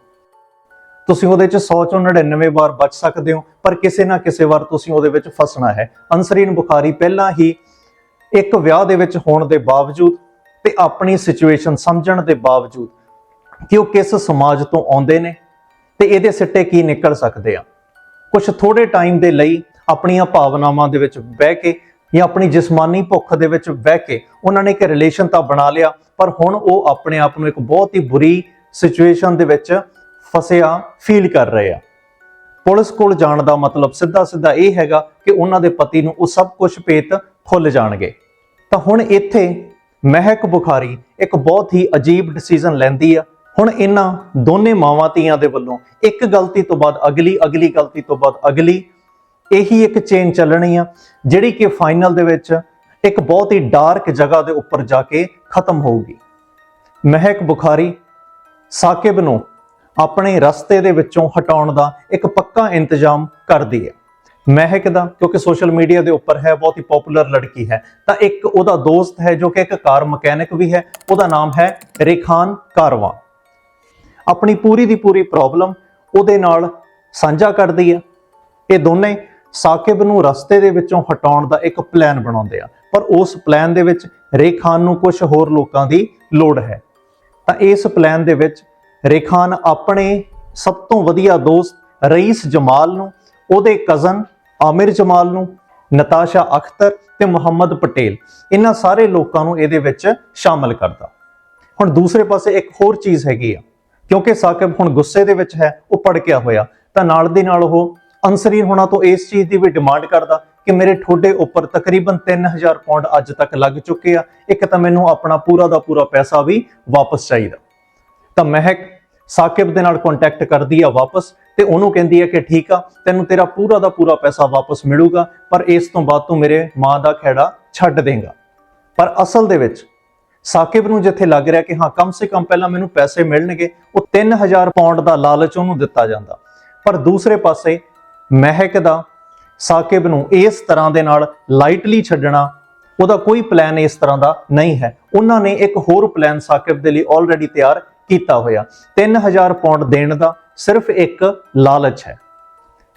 ਤੁਸੀਂ ਉਹਦੇ ਚ 100 ਚੋਂ 99 ਵਾਰ ਬਚ ਸਕਦੇ ਹੋ, ਪਰ ਕਿਸੇ ਨਾ ਕਿਸੇ ਵਾਰ ਤੁਸੀਂ ਉਹਦੇ ਵਿੱਚ ਫਸਣਾ ਹੈ। ਅਨਸਰੀਨ ਬੁਖਾਰੀ ਪਹਿਲਾਂ ਹੀ ਇੱਕ ਵਿਆਹ ਦੇ ਵਿੱਚ ਹੋਣ ਦੇ ਬਾਵਜੂਦ ਤੇ ਆਪਣੀ ਸਿਚੁਏਸ਼ਨ ਸਮਝਣ ਦੇ ਬਾਵਜੂਦ ਕਿ ਉਹ ਕਿਸ ਸਮਾਜ ਤੋਂ ਆਉਂਦੇ ਨੇ ਤੇ ਇਹਦੇ ਸਿੱਟੇ ਕੀ ਨਿਕਲ ਸਕਦੇ ਆ। ਕੁਝ ਥੋੜੇ ਟਾਈਮ ਦੇ ਲਈ ਆਪਣੀਆਂ ਭਾਵਨਾਵਾਂ ਦੇ ਵਿੱਚ ਬਹਿ ਕੇ ਜਾਂ ਆਪਣੀ ਜਿਸਮਾਨੀ ਭੁੱਖ ਦੇ ਵਿੱਚ ਬਹਿ ਕੇ ਉਹਨਾਂ ਨੇ ਇੱਕ ਰਿਲੇਸ਼ਨ ਤਾਂ ਬਣਾ ਲਿਆ, ਪਰ ਹੁਣ ਉਹ ਆਪਣੇ ਆਪ ਨੂੰ ਇੱਕ ਬਹੁਤ ਹੀ ਬੁਰੀ ਸਿਚੁਏਸ਼ਨ ਦੇ ਵਿੱਚ ਫਸਿਆ ਫੀਲ ਕਰ ਰਹੇ ਆ। ਪੁਲਿਸ ਕੋਲ ਜਾਣ ਦਾ ਮਤਲਬ ਸਿੱਧਾ ਸਿੱਧਾ ਇਹ ਹੈਗਾ ਕਿ ਉਹਨਾਂ ਦੇ ਪਤੀ ਨੂੰ ਉਹ ਸਭ ਕੁਝ ਭੇਤ ਖੁੱਲ ਜਾਣਗੇ। ਤਾਂ ਹੁਣ ਇੱਥੇ ਮਹਿਕ ਬੁਖਾਰੀ ਇੱਕ ਬਹੁਤ ਹੀ ਅਜੀਬ ਡਿਸੀਜਨ ਲੈਂਦੀ ਆ ਹੁਣ ਇਹਨਾਂ ਦੋਨੇ ਮਾਵਾਂ ਧੀਆਂ ਦੇ ਵੱਲੋਂ ਇੱਕ ਗਲਤੀ ਤੋਂ ਬਾਅਦ ਅਗਲੀ ਅਗਲੀ ਗਲਤੀ ਤੋਂ ਬਾਅਦ ਅਗਲੀ, ਇਹੀ ਇੱਕ ਚੇਨ ਚੱਲਣੀ ਆ, ਜਿਹੜੀ ਕਿ ਫਾਈਨਲ ਦੇ ਵਿੱਚ ਇੱਕ ਬਹੁਤ ਹੀ ਡਾਰਕ ਜਗ੍ਹਾ ਦੇ ਉੱਪਰ ਜਾ ਕੇ ਖਤਮ ਹੋਊਗੀ। ਮਹਿਕ ਬੁਖਾਰੀ ਸਾਕਿਬ ਨੂੰ ਆਪਣੇ ਰਸਤੇ ਦੇ ਵਿੱਚੋਂ ਹਟਾਉਣ ਦਾ ਇੱਕ ਪੱਕਾ ਇੰਤਜ਼ਾਮ ਕਰਦੀ ਹੈ। ਮਹਿਕ ਦਾ, ਕਿਉਂਕਿ ਸੋਸ਼ਲ ਮੀਡੀਆ ਦੇ ਉੱਪਰ ਹੈ, ਬਹੁਤ ਹੀ ਪਪੂਲਰ ਲੜਕੀ ਹੈ, ਤਾਂ ਇੱਕ ਉਹਦਾ ਦੋਸਤ ਹੈ ਜੋ ਕਿ ਇੱਕ ਕਾਰ ਮਕੈਨਿਕ ਵੀ ਹੈ, ਉਹਦਾ ਨਾਮ ਹੈ ਰੇਖਾਨ ਕਾਰਵਾ ਆਪਣੀ ਪੂਰੀ ਦੀ ਪੂਰੀ ਪ੍ਰੋਬਲਮ ਉਹਦੇ ਨਾਲ ਸਾਂਝਾ ਕਰਦੀ ਆ। ਇਹ ਦੋਨੇ ਸਾਕਿਬ ਨੂੰ ਰਸਤੇ ਦੇ ਵਿੱਚੋਂ ਹਟਾਉਣ ਦਾ ਇੱਕ ਪਲਾਨ ਬਣਾਉਂਦੇ ਆ। ਪਰ ਉਸ ਪਲਾਨ ਦੇ ਵਿੱਚ ਰੇਖਾਨ ਨੂੰ ਕੁਝ ਹੋਰ ਲੋਕਾਂ ਦੀ ਲੋੜ ਹੈ। ਤਾਂ ਇਸ ਪਲਾਨ ਦੇ ਵਿੱਚ ਰੇਖਾਨ ਆਪਣੇ ਸਭ ਤੋਂ ਵਧੀਆ ਦੋਸਤ ਰਈਸ ਜਮਾਲ ਨੂੰ, ਉਹਦੇ ਕਜ਼ਨ ਆਮਿਰ ਜਮਾਲ ਨੂੰ, ਨਤਾਸ਼ਾ ਅਖਤਰ ਤੇ ਮੁਹੰਮਦ ਪਟੇਲ, ਇਹਨਾਂ ਸਾਰੇ ਲੋਕਾਂ ਨੂੰ ਇਹਦੇ ਵਿੱਚ ਸ਼ਾਮਲ ਕਰਦਾ। ਹੁਣ ਦੂਸਰੇ ਪਾਸੇ ਇੱਕ ਹੋਰ ਚੀਜ਼ ਹੈਗੀ ਆ। ਕਿਉਂਕਿ ਸਾਕਿਬ ਹੁਣ ਗੁੱਸੇ ਦੇ ਵਿੱਚ ਹੈ, ਉਹ ਭੜਕਿਆ ਹੋਇਆ। ਤਾਂ ਨਾਲ ਦੀ ਨਾਲ ਉਹ ਅਨਸਰੀਨ ਹੋਣਾ ਤੋਂ ਇਸ ਚੀਜ਼ ਦੀ ਵੀ ਡਿਮਾਂਡ ਕਰਦਾ ਕਿ ਮੇਰੇ ਠੋਡੇ ਉੱਪਰ ਤਕਰੀਬਨ 3000 ਪਾਉਂਡ ਅੱਜ ਤੱਕ ਲੱਗ ਚੁੱਕੇ ਆ। ਇੱਕ ਤਾਂ ਮੈਨੂੰ ਆਪਣਾ ਪੂਰਾ ਦਾ ਪੂਰਾ ਪੈਸਾ ਵੀ ਵਾਪਸ ਚਾਹੀਦਾ। ਤਾਂ ਮਹਿਕ ਸਾਕਿਬ ਦੇ ਨਾਲ ਕੰਟੈਕਟ ਕਰਦੀ ਆ ਵਾਪਸ ਤੇ ਉਹਨੂੰ ਕਹਿੰਦੀ ਹੈ ਕਿ ਠੀਕ ਆ, ਤੈਨੂੰ ਤੇਰਾ ਪੂਰਾ ਦਾ ਪੂਰਾ ਪੈਸਾ ਵਾਪਸ ਮਿਲੂਗਾ, ਪਰ ਇਸ ਤੋਂ ਬਾਅਦ ਤੂੰ ਮੇਰੇ ਮਾਂ ਦਾ ਖਹਿੜਾ ਛੱਡ ਦੇਂਗਾ। ਪਰ ਅਸਲ ਦੇ ਵਿੱਚ ਸਾਕਿਬ ਨੂੰ ਜਿੱਥੇ ਲੱਗ ਰਿਹਾ ਕਿ ਹਾਂ, ਕਮ ਸੇ ਕਮ ਪਹਿਲਾਂ ਮੈਨੂੰ ਪੈਸੇ ਮਿਲਣਗੇ, ਉਹ 3000 ਪਾਉਂਡ ਦਾ ਲਾਲਚ ਉਹਨੂੰ ਦਿੱਤਾ ਜਾਂਦਾ। ਪਰ ਦੂਸਰੇ ਪਾਸੇ ਮਹਿਕ ਦਾ ਸਾਕਿਬ ਨੂੰ ਇਸ ਤਰ੍ਹਾਂ ਦੇ ਨਾਲ ਲਾਈਟਲੀ ਛੱਡਣਾ, ਉਹਦਾ ਕੋਈ ਪਲਾਨ ਇਸ ਤਰ੍ਹਾਂ ਦਾ ਨਹੀਂ ਹੈ। ਉਹਨਾਂ ਨੇ ਇੱਕ ਹੋਰ ਪਲਾਨ ਸਾਕਿਬ ਦੇ ਲਈ ਆਲਰੇਡੀ ਤਿਆਰ ਕੀਤਾ ਹੋਇਆ। 3000 ਪਾਉਂਡ ਦੇਣ ਦਾ ਸਿਰਫ ਇੱਕ ਲਾਲਚ ਹੈ।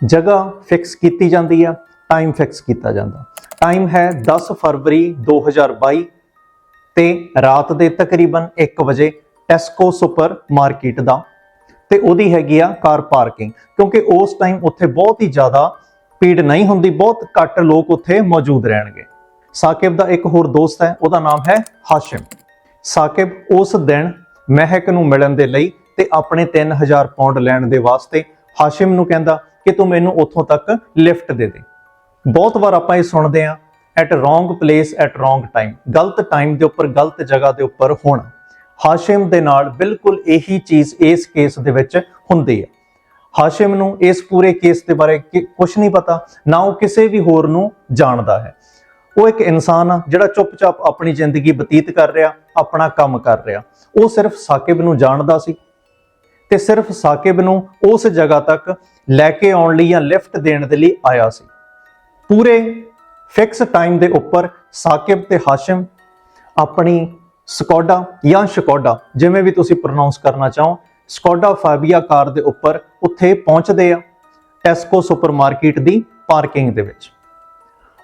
ਜਗ੍ਹਾ ਫਿਕਸ ਕੀਤੀ ਜਾਂਦੀ ਆ ਟਾਈਮ ਫਿਕਸ ਕੀਤਾ ਜਾਂਦਾ। ਟਾਈਮ ਹੈ 10 ਫਰਵਰੀ 2022 ਤੇ ਰਾਤ ਦੇ ਤਕਰੀਬਨ 1 ਵਜੇ ਟੈਸਕੋ ਸੁਪਰ ਮਾਰਕੀਟ ਦਾ ਤੇ ਉਹਦੀ ਹੈਗੀ ਆ ਕਾਰ ਪਾਰਕਿੰਗ, ਕਿਉਂਕਿ ਉਸ ਟਾਈਮ ਉੱਥੇ ਬਹੁਤ ਹੀ ਜ਼ਿਆਦਾ ਭੀੜ ਨਹੀਂ ਹੁੰਦੀ, ਬਹੁਤ ਘੱਟ ਲੋਕ ਉੱਥੇ ਮੌਜੂਦ ਰਹਿਣਗੇ। ਸਾਕਿਬ ਦਾ ਇੱਕ ਹੋਰ ਦੋਸਤ ਹੈ, ਉਹਦਾ ਨਾਮ ਹੈ ਹਾਸ਼ਿਮ। ਸਾਕਿਬ ਉਸ ਦਿਨ ਮਹਿਕ ਨੂੰ ਮਿਲਣ ਦੇ ਲਈ ਤੇ ਆਪਣੇ 3000 ਪਾਉਂਡ ਲੈਣ ਦੇ ਵਾਸਤੇ ਹਾਸ਼ਿਮ ਨੂੰ ਕਹਿੰਦਾ ਕਿ ਤੂੰ ਮੈਨੂੰ ਉੱਥੋਂ ਤੱਕ ਲਿਫਟ ਦੇ ਦੇ। ਬਹੁਤ ਵਾਰ ਆਪਾਂ ਇਹ ਸੁਣਦੇ ਆ at wrong place at wrong time ਗਲਤ ਟਾਈਮ ਦੇ ਉੱਪਰ, ਗਲਤ ਜਗ੍ਹਾ ਦੇ ਉੱਪਰ ਹੋਣਾ। ਹਾਸ਼ਿਮ ਦੇ ਨਾਲ ਬਿਲਕੁਲ ਇਹੀ ਚੀਜ਼ ਇਸ ਕੇਸ ਦੇ ਵਿੱਚ ਹੁੰਦੀ ਹੈ। ਹਾਸ਼ਿਮ ਨੂੰ ਇਸ ਪੂਰੇ ਕੇਸ ਦੇ ਬਾਰੇ ਕੁਝ ਨਹੀਂ ਪਤਾ, ਨਾ ਉਹ ਕਿਸੇ ਵੀ ਹੋਰ ਨੂੰ ਜਾਣਦਾ ਹੈ। ਉਹ ਇੱਕ ਇਨਸਾਨ ਆ, ਜਿਹੜਾ ਚੁੱਪਚਾਪ ਆਪਣੀ ਜ਼ਿੰਦਗੀ ਬਤੀਤ ਕਰ ਰਿਹਾ, ਆਪਣਾ ਕੰਮ ਕਰ ਰਿਹਾ। ਉਹ ਸਿਰਫ ਸਾਕਿਬ ਨੂੰ ਜਾਣਦਾ ਸੀ ਤੇ ਸਿਰਫ ਸਾਕਿਬ ਨੂੰ ਉਸ ਜਗ੍ਹਾ ਤੱਕ ਲੈ ਕੇ ਆਉਣ ਲਈ ਜਾਂ ਲਿਫਟ ਦੇਣ ਦੇ ਲਈ ਆਇਆ ਸੀ। ਪੂਰੇ ਫਿਕਸ ਟਾਈਮ ਦੇ ਉੱਪਰ ਸਾਕਿਬ ਤੇ ਹਾਸ਼ਿਮ ਆਪਣੀ ਸਕੋਡਾ ਜਾਂ ਸ਼ਕੋਡਾ, ਜਿਵੇਂ ਵੀ ਤੁਸੀਂ ਪ੍ਰੋਨਾਂਸ ਕਰਨਾ ਚਾਹੋ, ਸਕੋਡਾ ਫਾਬੀਆ ਕਾਰ ਦੇ ਉੱਪਰ ਉੱਥੇ ਪਹੁੰਚਦੇ ਆ ਟੈਸਕੋ ਸੁਪਰਮਾਰਕਟ ਦੀ ਪਾਰਕਿੰਗ ਦੇ ਵਿੱਚ।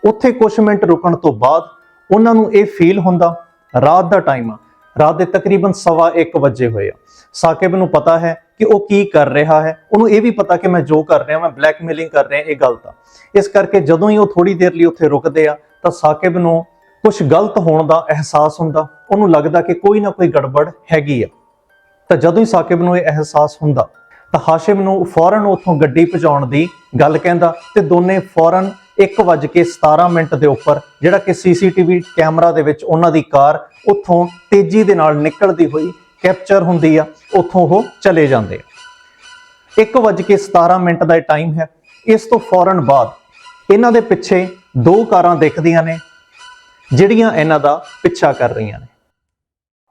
ਉੱਥੇ ਕੁਝ ਮਿੰਟ ਰੁਕਣ ਤੋਂ ਬਾਅਦ ਉਹਨਾਂ ਨੂੰ ਇਹ ਫੀਲ ਹੁੰਦਾ, ਰਾਤ ਦਾ ਟਾਈਮ ਆ, ਰਾਤ ਦੇ ਤਕਰੀਬਨ 1:30 ਵਜੇ ਹੋਏ ਆ। ਸਾਕਿਬ ਨੂੰ ਪਤਾ ਹੈ ਕਿ ਉਹ ਕੀ ਕਰ ਰਿਹਾ ਹੈ, ਉਹਨੂੰ ਇਹ ਵੀ ਪਤਾ ਕਿ ਮੈਂ ਜੋ ਕਰ ਰਿਹਾ, ਮੈਂ ਬਲੈਕਮੇਲਿੰਗ ਕਰ ਰਿਹਾ, ਇਹ ਗਲਤ ਆ। ਇਸ ਕਰਕੇ ਜਦੋਂ ਹੀ ਉਹ ਥੋੜੀ ਦੇਰ ਲਈ ਉੱਥੇ ਰੁਕਦੇ ਆ, ਤਾਂ ਸਾਕਿਬ ਨੂੰ ਕੁਝ ਗਲਤ ਹੋਣ ਦਾ ਅਹਿਸਾਸ ਹੁੰਦਾ, ਉਹਨੂੰ ਲੱਗਦਾ ਕਿ ਕੋਈ ਨਾ ਕੋਈ ਗੜਬੜ ਹੈਗੀ ਆ। ਤਾਂ ਜਦੋਂ ਹੀ ਸਾਕਿਬ ਨੂੰ ਇਹ ਅਹਿਸਾਸ ਹੁੰਦਾ, ਤਾਂ ਹਾਸ਼ਿਮ ਨੂੰ ਫੌਰਨ ਉੱਥੋਂ ਗੱਡੀ ਪਹੁੰਚਾਉਣ ਦੀ ਗੱਲ ਕਹਿੰਦਾ ਤੇ ਦੋਨੇ ਫੌਰਨ 1:17 ਮਿੰਟ ਦੇ ਉੱਪਰ, ਜਿਹੜਾ ਕਿ ਸੀਸੀਟੀਵੀ ਕੈਮਰਾ ਦੇ ਵਿੱਚ ਉਹਨਾਂ ਦੀ ਕਾਰ ਉੱਥੋਂ ਤੇਜ਼ੀ ਦੇ ਨਾਲ ਨਿਕਲਦੀ ਹੋਈ ਕੈਪਚਰ ਹੁੰਦੀ ਆ, ਉੱਥੋਂ ਉਹ ਚਲੇ ਜਾਂਦੇ ਆ। 1:17 ਮਿੰਟ ਦਾ ਟਾਈਮ ਹੈ। ਇਸ ਤੋਂ ਫੌਰਨ ਬਾਅਦ ਇਹਨਾਂ ਦੇ ਪਿੱਛੇ ਦੋ ਕਾਰਾਂ ਦਿਖਦੀਆਂ ਨੇ, ਜਿਹੜੀਆਂ ਇਹਨਾਂ ਦਾ ਪਿੱਛਾ ਕਰ ਰਹੀਆਂ ਨੇ।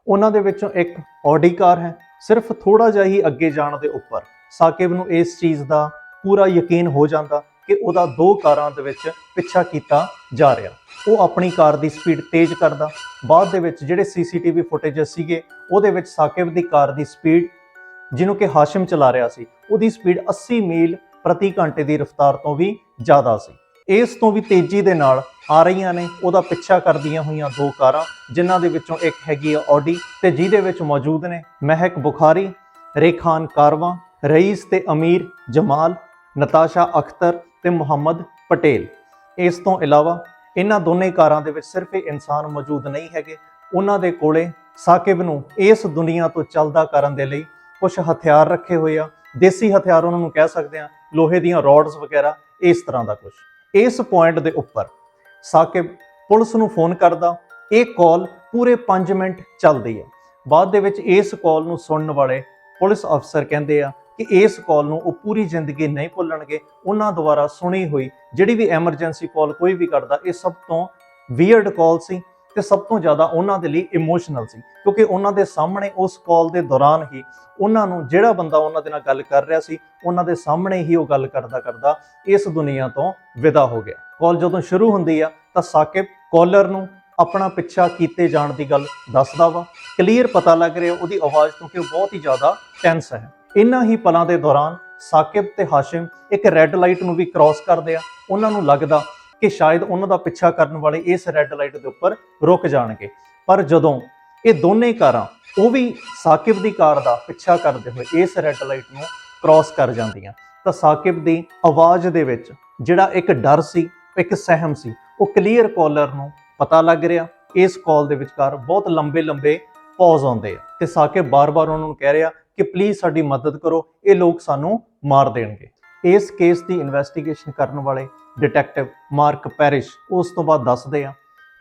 ਉਹਨਾਂ ਦੇ ਵਿੱਚੋਂ ਇੱਕ ਆਡੀ ਕਾਰ ਹੈ, ਸਿਰਫ ਥੋੜਾ ਜਿਹਾ ਹੀ ਅੱਗੇ ਜਾਣ ਦੇ ਉੱਪਰ। ਸਾਕਿਬ ਨੂੰ ਇਸ ਚੀਜ਼ ਦਾ ਪੂਰਾ ਯਕੀਨ ਹੋ ਜਾਂਦਾ ਕਿ ਉਹਦਾ ਦੋ ਕਾਰਾਂ ਦੇ ਵਿੱਚ ਪਿੱਛਾ ਕੀਤਾ ਜਾ ਰਿਹਾ। ਉਹ ਆਪਣੀ ਕਾਰ ਦੀ ਸਪੀਡ ਤੇਜ਼ ਕਰਦਾ। ਬਾਅਦ ਦੇ ਵਿੱਚ ਜਿਹੜੇ ਸੀਸੀਟੀਵੀ ਫੁਟੇਜ ਸੀਗੇ, ਉਹਦੇ ਵਿੱਚ ਸਾਕਿਬ ਦੀ ਕਾਰ ਦੀ ਸਪੀਡ, ਜਿਹਨੂੰ ਕਿ ਹਾਸ਼ਮ ਚਲਾ ਰਿਹਾ ਸੀ, ਉਹਦੀ ਸਪੀਡ 80 ਮੀਲ ਪ੍ਰਤੀ ਘੰਟੇ ਦੀ ਰਫ਼ਤਾਰ ਤੋਂ ਵੀ ਜ਼ਿਆਦਾ ਸੀ। ਇਸ ਤੋਂ ਵੀ ਤੇਜ਼ੀ ਦੇ ਨਾਲ ਆ ਰਹੀਆਂ ਨੇ, ਉਹਦਾ ਪਿੱਛਾ ਕਰਦੀਆਂ ਹੋਈਆਂ ਦੋ ਕਾਰਾਂ, ਜਿਨ੍ਹਾਂ ਦੇ ਵਿੱਚੋਂ ਇੱਕ ਹੈਗੀ ਆ ਆਡੀ ਤੇ ਜਿਹਦੇ ਵਿੱਚ ਮੌਜੂਦ ਨੇ ਮਹਿਕ ਬੁਖਾਰੀ, ਰੇਖਾਨ ਕਾਰਵਾ, ਰਈਸ ਤੇ ਅਮੀਰ ਜਮਾਲ, ਨਤਾਸ਼ਾ ਅਖਤਰ ਤੇ ਮੁਹੰਮਦ ਪਟੇਲ। ਇਸ ਤੋਂ ਇਲਾਵਾ ਇਹਨਾਂ ਦੋਨੇ ਕਾਰਾਂ ਦੇ ਵਿੱਚ ਸਿਰਫ ਇਹ ਇਨਸਾਨ ਮੌਜੂਦ ਨਹੀਂ ਹੈਗੇ। ਉਹਨਾਂ ਦੇ ਕੋਲੇ ਸਾਕਿਬ ਨੂੰ ਇਸ ਦੁਨੀਆ ਤੋਂ ਚੱਲਦਾ ਕਰਨ ਦੇ ਲਈ ਕੁਝ ਹਥਿਆਰ ਰੱਖੇ ਹੋਏ ਆ। ਦੇਸੀ ਹਥਿਆਰ ਉਹਨਾਂ ਨੂੰ ਕਹਿ ਸਕਦੇ ਆ, ਲੋਹੇ ਦੀਆਂ ਰੋਡਸ ਵਗੈਰਾ, ਇਸ ਤਰ੍ਹਾਂ ਦਾ ਕੁਝ ਇਸ ਪੁਆਇੰਟ ਦੇ ਉੱਪਰ ਸਾਕਿਬ ਪੁਲਿਸ ਨੂੰ ਫੋਨ ਕਰਦਾ, ਇਹ ਕਾਲ ਪੂਰੇ 5 ਮਿੰਟ ਚੱਲਦੀ ਹੈ। ਬਾਅਦ ਦੇ ਵਿੱਚ ਇਸ ਕਾਲ ਨੂੰ ਸੁਣਨ ਵਾਲੇ ਪੁਲਿਸ ਅਫਸਰ ਕਹਿੰਦੇ ਆ ਕਿ ਇਸ ਕਾਲ ਨੂੰ ਉਹ ਪੂਰੀ ਜ਼ਿੰਦਗੀ ਨਹੀਂ ਭੁੱਲਣਗੇ, ਉਹਨਾਂ ਦੁਆਰਾ ਸੁਣੀ ਹੋਈ ਜਿਹੜੀ ਵੀ ਐਮਰਜੈਂਸੀ ਕਾਲ ਕੋਈ ਵੀ ਕਰਦਾ, ਇਹ ਸਭ ਤੋਂ ਵੀਅਰਡ ਕਾਲ ਸੀ ਤੇ ਸਭ ਤੋਂ ਜ਼ਿਆਦਾ ਉਹਨਾਂ ਦੇ ਲਈ ਇਮੋਸ਼ਨਲ ਸੀ। ਕਿਉਂਕਿ ਉਹਨਾਂ ਦੇ ਸਾਹਮਣੇ ਉਸ ਕਾਲ ਦੇ ਦੌਰਾਨ ਹੀ ਉਹਨਾਂ ਨੂੰ ਜਿਹੜਾ ਬੰਦਾ ਉਹਨਾਂ ਦੇ ਨਾਲ ਗੱਲ ਕਰ ਰਿਹਾ ਸੀ, ਉਹਨਾਂ ਦੇ ਸਾਹਮਣੇ ਹੀ ਉਹ ਗੱਲ ਕਰਦਾ ਕਰਦਾ ਇਸ ਦੁਨੀਆ ਤੋਂ ਵਿਦਾ ਹੋ ਗਿਆ। ਕਾਲ ਜਦੋਂ ਸ਼ੁਰੂ ਹੁੰਦੀ ਆ, ਤਾਂ ਸਾਕਿਬ ਕਾਲਰ ਨੂੰ ਆਪਣਾ ਪਿੱਛਾ ਕੀਤੇ ਜਾਣ ਦੀ ਗੱਲ ਦੱਸਦਾ ਵਾ। ਕਲੀਅਰ ਪਤਾ ਲੱਗ ਰਿਹਾ ਉਹਦੀ ਆਵਾਜ਼ ਤੋਂ ਕਿ ਉਹ ਬਹੁਤ ਹੀ ਜ਼ਿਆਦਾ ਟੈਂਸ ਹੈ। ਇਨ੍ਹਾਂ ਹੀ ਪਲਾਂ ਦੇ ਦੌਰਾਨ ਸਾਕਿਬ ਤੇ ਹਾਸ਼ਿਮ ਇੱਕ ਰੈੱਡ ਲਾਈਟ ਨੂੰ ਵੀ ਕ੍ਰਾਸ ਕਰਦੇ ਆ। ਉਹਨਾਂ ਨੂੰ ਲੱਗਦਾ ਕਿ ਸ਼ਾਇਦ ਉਹਨਾਂ ਦਾ ਪਿੱਛਾ ਕਰਨ ਵਾਲੇ ਇਸ ਰੈੱਡ ਲਾਈਟ ਦੇ ਉੱਪਰ ਰੁਕ ਜਾਣਗੇ। ਪਰ ਜਦੋਂ ਇਹ ਦੋਨੇ ਕਾਰਾਂ, ਉਹ ਵੀ ਸਾਕਿਬ ਦੀ ਕਾਰ ਦਾ ਪਿੱਛਾ ਕਰਦੇ ਹੋਏ ਇਸ ਰੈੱਡ ਲਾਈਟ ਨੂੰ ਕ੍ਰਾਸ ਕਰ ਜਾਂਦੀਆਂ, ਤਾਂ ਸਾਕਿਬ ਦੀ ਆਵਾਜ਼ ਦੇ ਵਿੱਚ ਜਿਹੜਾ ਇੱਕ ਡਰ ਸੀ, ਇੱਕ ਸਹਿਮ ਸੀ, ਉਹ ਕਲੀਅਰ ਕਾਲਰ ਨੂੰ ਪਤਾ ਲੱਗ ਰਿਹਾ। ਇਸ ਕਾਲ ਦੇ ਵਿਚਕਾਰ ਬਹੁਤ ਲੰਬੇ ਲੰਬੇ ਪੌਜ਼ ਆਉਂਦੇ ਆ ਤੇ ਸਾਕਿਬ ਬਾਰ-ਬਾਰ ਉਹਨਾਂ ਨੂੰ ਕਹਿ ਰਿਹਾ ਕਿ ਪਲੀਜ਼ ਸਾਡੀ ਮਦਦ ਕਰੋ, ਇਹ ਲੋਕ ਸਾਨੂੰ ਮਾਰ ਦੇਣਗੇ। ਇਸ ਕੇਸ ਦੀ ਇਨਵੈਸਟੀਗੇਸ਼ਨ ਕਰਨ ਵਾਲੇ ਡਿਟੈਕਟਿਵ ਮਾਰਕ ਪੈਰਿਸ਼ ਉਸ ਤੋਂ ਬਾਅਦ ਦੱਸਦੇ ਆ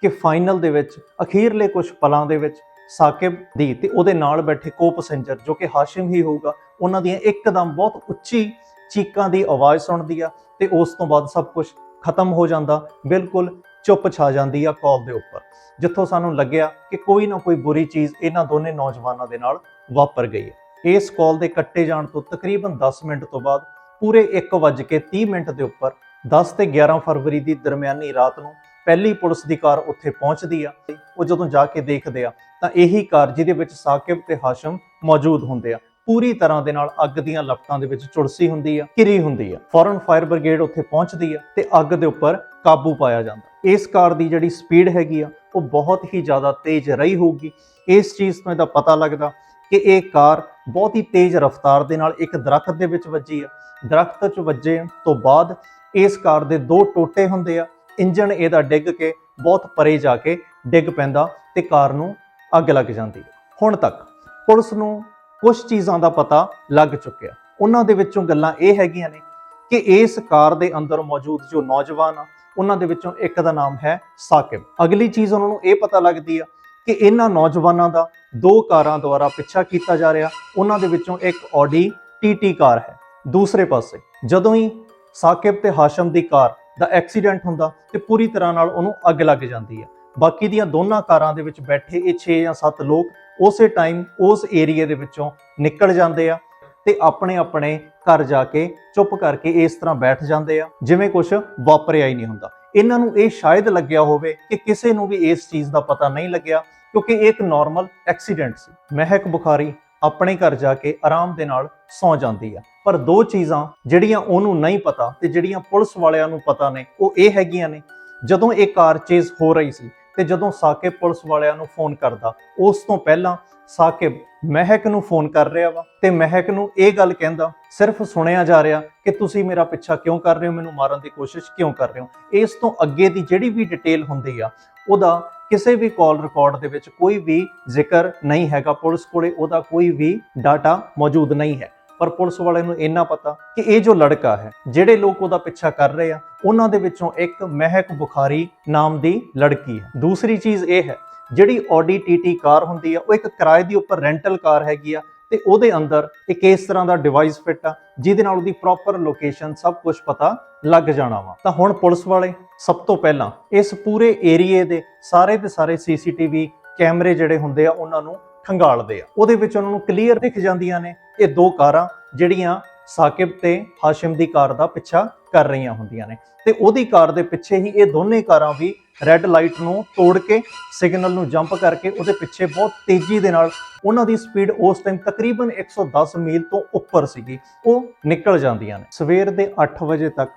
ਕਿ ਫਾਈਨਲ ਦੇ ਵਿੱਚ, ਅਖੀਰਲੇ ਕੁਝ ਪਲਾਂ ਦੇ ਵਿੱਚ ਸਾਕਿਬ ਦੀ ਤੇ ਉਹਦੇ ਨਾਲ ਬੈਠੇ ਕੋ ਪੈਸੇਂਜਰ ਜੋ ਕਿ ਹਾਸ਼ਿਮ ਹੀ ਹੋਊਗਾ, ਉਹਨਾਂ ਦੀਆਂ ਇੱਕਦਮ ਬਹੁਤ ਉੱਚੀ ਚੀਕਾਂ ਦੀ ਆਵਾਜ਼ ਸੁਣਦੀ ਆ ਤੇ ਉਸ ਤੋਂ ਬਾਅਦ ਸਭ ਕੁਝ ਖਤਮ ਹੋ ਜਾਂਦਾ, ਬਿਲਕੁਲ ਚੁੱਪ ਛਾ ਜਾਂਦੀ ਆ ਕਾਲ ਦੇ ਉੱਪਰ। ਜਿੱਥੋਂ ਸਾਨੂੰ ਲੱਗਿਆ ਕਿ ਕੋਈ ਨਾ ਕੋਈ ਬੁਰੀ ਚੀਜ਼ ਇਹਨਾਂ ਦੋਨੇ ਨੌਜਵਾਨਾਂ ਦੇ ਨਾਲ ਵਾਪਰ ਗਈ ਹੈ। ਇਸ ਕਾਲ ਦੇ ਕੱਟੇ ਜਾਣ ਤੋਂ ਤਕਰੀਬਨ 10 ਮਿੰਟ ਤੋਂ ਬਾਅਦ ਪੂਰੇ 1:30 ਮਿੰਟ ਦੇ ਉੱਪਰ 10 ਤੇ 11 ਫਰਵਰੀ ਦੀ ਦਰਮਿਆਨੀ ਰਾਤ ਨੂੰ ਪਹਿਲੀ ਪੁਲਿਸ ਦੀ ਕਾਰ ਉੱਥੇ ਪਹੁੰਚਦੀ ਆ। ਉਹ ਜਦੋਂ ਜਾ ਕੇ ਦੇਖਦੇ ਆ, ਤਾਂ ਇਹੀ ਕਾਰ ਜਿਹਦੇ ਵਿੱਚ ਸਾਕਿਬ ਤੇ ਹਾਸ਼ਮ ਮੌਜੂਦ ਹੁੰਦੇ ਆ। ਪੂਰੀ ਤਰ੍ਹਾਂ ਦੇ ਨਾਲ ਅੱਗ ਦੀਆਂ ਲਪਟਾਂ ਦੇ ਵਿੱਚ ਚੁੜਸੀ ਹੁੰਦੀ ਆ, ਘਿਰੀ ਹੁੰਦੀ ਆ। ਫੌਰਨ ਫਾਇਰ ਬ੍ਰਿਗੇਡ ਉੱਥੇ ਪਹੁੰਚਦੀ ਆ ਤੇ ਅੱਗ ਦੇ ਉੱਪਰ ਕਾਬੂ ਪਾਇਆ ਜਾਂਦਾ। ਇਸ ਕਾਰ ਦੀ ਜਿਹੜੀ ਸਪੀਡ ਹੈਗੀ ਆ, ਉਹ ਬਹੁਤ ਹੀ ਜ਼ਿਆਦਾ ਤੇਜ਼ ਰਹੀ ਹੋਊਗੀ। ਇਸ ਚੀਜ਼ ਤੋਂ ਇਹਦਾ ਪਤਾ ਲੱਗਦਾ ਕਿ ਇਹ ਕਾਰ ਬਹੁਤ ਹੀ ਤੇਜ਼ ਰਫ਼ਤਾਰ ਦੇ ਨਾਲ ਇੱਕ ਦਰਖਤ ਦੇ ਵਿੱਚ ਵੱਜੀ ਆ ਦਰਖਤ 'ਚ ਵੱਜੇ ਤੋਂ ਬਾਅਦ ਇਸ ਕਾਰ ਦੇ ਦੋ ਟੋਟੇ ਹੁੰਦੇ ਆ। ਇੰਜਨ ਇਹਦਾ ਡਿੱਗ ਕੇ ਬਹੁਤ ਪਰੇ ਜਾ ਕੇ ਡਿੱਗ ਪੈਂਦਾ ਤੇ ਕਾਰ ਨੂੰ ਅੱਗ ਲੱਗ ਜਾਂਦੀ ਹੈ। ਹੁਣ ਤੱਕ ਪੁਲਿਸ ਨੂੰ ਕੁਝ ਚੀਜ਼ਾਂ ਦਾ ਪਤਾ ਲੱਗ ਚੁੱਕਿਆ। ਉਹਨਾਂ ਦੇ ਵਿੱਚੋਂ ਗੱਲਾਂ ਇਹ ਹੈਗੀਆਂ ਨੇ ਕਿ ਇਸ ਕਾਰ ਦੇ ਅੰਦਰ ਮੌਜੂਦ ਜੋ ਨੌਜਵਾਨ ਆ, ਉਹਨਾਂ ਦੇ ਵਿੱਚੋਂ ਇੱਕ ਦਾ ਨਾਮ ਹੈ ਸਾਕਿਬ। ਅਗਲੀ ਚੀਜ਼ ਉਹਨਾਂ ਨੂੰ ਇਹ ਪਤਾ ਲੱਗਦੀ ਆ ਕਿ ਇਹਨਾਂ ਨੌਜਵਾਨਾਂ ਦਾ ਦੋ ਕਾਰਾਂ ਦੁਆਰਾ ਪਿੱਛਾ ਕੀਤਾ ਜਾ ਰਿਹਾ। ਉਹਨਾਂ ਦੇ ਵਿੱਚੋਂ ਇੱਕ ਆਡੀ ਟੀਟੀ ਕਾਰ ਹੈ। ਦੂਸਰੇ ਪਾਸੇ ਜਦੋਂ ਹੀ ਸਾਕਿਬ ਤੇ ਹਾਸ਼ਮ ਦੀ ਕਾਰ ਦਾ ਐਕਸੀਡੈਂਟ ਹੁੰਦਾ ਤੇ ਪੂਰੀ ਤਰ੍ਹਾਂ ਨਾਲ ਉਹਨੂੰ ਅੱਗ ਲੱਗ ਜਾਂਦੀ ਹੈ। ਬਾਕੀ ਦੀਆਂ ਦੋਨਾਂ ਕਾਰਾਂ ਦੇ ਵਿੱਚ ਬੈਠੇ ਇਹ 6 ਜਾਂ 7 ਲੋਕ ਉਸੇ ਟਾਈਮ ਉਸ ਏਰੀਆ ਦੇ ਵਿੱਚੋਂ ਨਿਕਲ ਜਾਂਦੇ ਆ ਤੇ ਆਪਣੇ ਆਪਣੇ ਘਰ ਜਾ ਕੇ ਚੁੱਪ ਕਰਕੇ ਇਸ ਤਰ੍ਹਾਂ ਬੈਠ ਜਾਂਦੇ ਆ। ਜਿਵੇਂ ਕੁਝ ਵਾਪਰਿਆ ਹੀ ਨਹੀਂ ਹੁੰਦਾ। ਇਹਨਾਂ ਨੂੰ ਇਹ ਸ਼ਾਇਦ ਲੱਗਿਆ ਹੋਵੇ ਕਿ ਕਿਸੇ ਨੂੰ ਵੀ ਇਸ ਚੀਜ਼ ਦਾ ਪਤਾ ਨਹੀਂ ਲੱਗਿਆ, ਕਿਉਂਕਿ ਇਹ ਇੱਕ ਨਾਰਮਲ ਐਕਸੀਡੈਂਟ ਸੀ। ਮਹਿਕ ਬੁਖਾਰੀ ਆਪਣੇ ਘਰ ਜਾ ਕੇ ਆਰਾਮ ਦੇ ਨਾਲ ਸੌ ਜਾਂਦੀ ਆ। ਪਰ ਦੋ ਚੀਜ਼ਾਂ ਜਿਹੜੀਆਂ ਉਹਨੂੰ ਨਹੀਂ ਪਤਾ ਤੇ ਜਿਹੜੀਆਂ ਪੁਲਿਸ ਵਾਲਿਆਂ ਨੂੰ ਪਤਾ ਨੇ, ਉਹ ਇਹ ਹੈਗੀਆਂ ਨੇ। ਜਦੋਂ ਇਹ ਕਾਰ ਚੇਜ਼ ਹੋ ਰਹੀ ਸੀ ਤੇ ਜਦੋਂ ਸਾਕਿਬ ਪੁਲਿਸ ਵਾਲਿਆਂ ਨੂੰ ਫੋਨ ਕਰਦਾ, ਉਸ ਤੋਂ ਪਹਿਲਾਂ ਸਾਕਿਬ ਮਹਿਕ ਨੂੰ ਫੋਨ ਕਰ ਰਿਹਾ ਵਾ ਤੇ ਮਹਿਕ ਨੂੰ ਇਹ ਗੱਲ ਕਹਿੰਦਾ, ਸਿਰਫ ਸੁਣਿਆ ਜਾ ਰਿਹਾ ਕਿ ਤੁਸੀਂ ਮੇਰਾ ਪਿੱਛਾ ਕਿਉਂ ਕਰ ਰਹੇ ਹੋ, ਮੈਨੂੰ ਮਾਰਨ ਦੀ ਕੋਸ਼ਿਸ਼ ਕਿਉਂ ਕਰ ਰਹੇ ਹੋ? ਇਸ ਤੋਂ ਅੱਗੇ ਦੀ ਜਿਹੜੀ ਵੀ ਡਿਟੇਲ ਹੁੰਦੀ ਆ, ਉਹਦਾ ਕਿਸੇ ਵੀ ਕਾਲ ਰਿਕਾਰਡ ਦੇ ਵਿੱਚ ਕੋਈ ਵੀ ਜ਼ਿਕਰ ਨਹੀਂ ਹੈਗਾ ਪੁਲਿਸ ਕੋਲੇ, ਉਹਦਾ ਕੋਈ ਵੀ ਡਾਟਾ ਮੌਜੂਦ ਨਹੀਂ ਹੈ। ਪਰ ਪੁਲਿਸ ਵਾਲਿਆਂ ਨੂੰ ਇੰਨਾ ਪਤਾ ਕਿ ਇਹ ਜੋ ਲੜਕਾ ਹੈ, ਜਿਹੜੇ ਲੋਕ ਉਹਦਾ ਪਿੱਛਾ ਕਰ ਰਹੇ ਆ, ਉਹਨਾਂ ਦੇ ਵਿੱਚੋਂ ਇੱਕ ਮਹਿਕ ਬੁਖਾਰੀ ਨਾਮ ਦੀ ਲੜਕੀ ਹੈ। ਦੂਸਰੀ ਚੀਜ਼ ਇਹ ਹੈ, ਜਿਹੜੀ ਆਡੀ ਟੀਟੀ ਕਾਰ ਹੁੰਦੀ ਆ, ਉਹ ਇੱਕ ਕਿਰਾਏ ਦੀ ਉੱਪਰ ਰੈਂਟਲ ਕਾਰ ਹੈਗੀ ਆ ਤੇ ਉਹਦੇ ਅੰਦਰ ਇੱਕ ਇਸ ਤਰ੍ਹਾਂ ਦਾ ਡਿਵਾਈਸ ਫਿੱਟ ਆ, ਜਿਹਦੇ ਨਾਲ ਉਹਦੀ ਪ੍ਰੋਪਰ ਲੋਕੇਸ਼ਨ ਸਭ ਕੁਝ ਪਤਾ ਲੱਗ ਜਾਣਾ ਵਾ। ਤਾਂ ਹੁਣ ਪੁਲਿਸ ਵਾਲੇ ਸਭ ਤੋਂ ਪਹਿਲਾਂ ਇਸ ਪੂਰੇ ਏਰੀਏ ਦੇ ਸਾਰੇ ਦੇ ਸਾਰੇ ਸੀਸੀਟੀਵੀ ਕੈਮਰੇ ਜਿਹੜੇ ਹੁੰਦੇ ਆ, ਉਹਨਾਂ ਨੂੰ ਖੰਗਾਲਦੇ ਆ। ਉਹਦੇ ਵਿੱਚ ਉਹਨਾਂ ਨੂੰ ਕਲੀਅਰ ਦਿਖ ਜਾਂਦੀਆਂ ਨੇ। ਇਹ ਦੋ ਕਾਰਾਂ ਜਿਹੜੀਆਂ ਸਾਕਿਬ ਤੇ ਹਾਸ਼ਿਮ ਦੀ ਕਾਰ ਦਾ ਪਿੱਛਾ ਕਰ ਰਹੀਆਂ ਹੁੰਦੀਆਂ ਨੇ। ਤੇ ਉਹਦੀ ਕਾਰ ਦੇ ਪਿੱਛੇ ਹੀ ਇਹ ਦੋਨੇ ਕਾਰਾਂ ਵੀ ਰੈੱਡ ਲਾਈਟ ਨੂੰ ਤੋੜ ਕੇ ਸਿਗਨਲ ਨੂੰ ਜੰਪ ਕਰਕੇ ਉਹਦੇ ਪਿੱਛੇ ਬਹੁਤ ਤੇਜ਼ੀ ਦੇ ਨਾਲ ਉਹਨਾਂ ਦੀ ਸਪੀਡ ਉਸ ਟਾਈਮ ਤਕਰੀਬਨ 110 ਮੀਲ ਤੋਂ ਉੱਪਰ ਸੀਗੀ। ਉਹ ਨਿਕਲ ਜਾਂਦੀਆਂ ਨੇ। ਸਵੇਰ ਦੇ 8 ਵਜੇ ਤੱਕ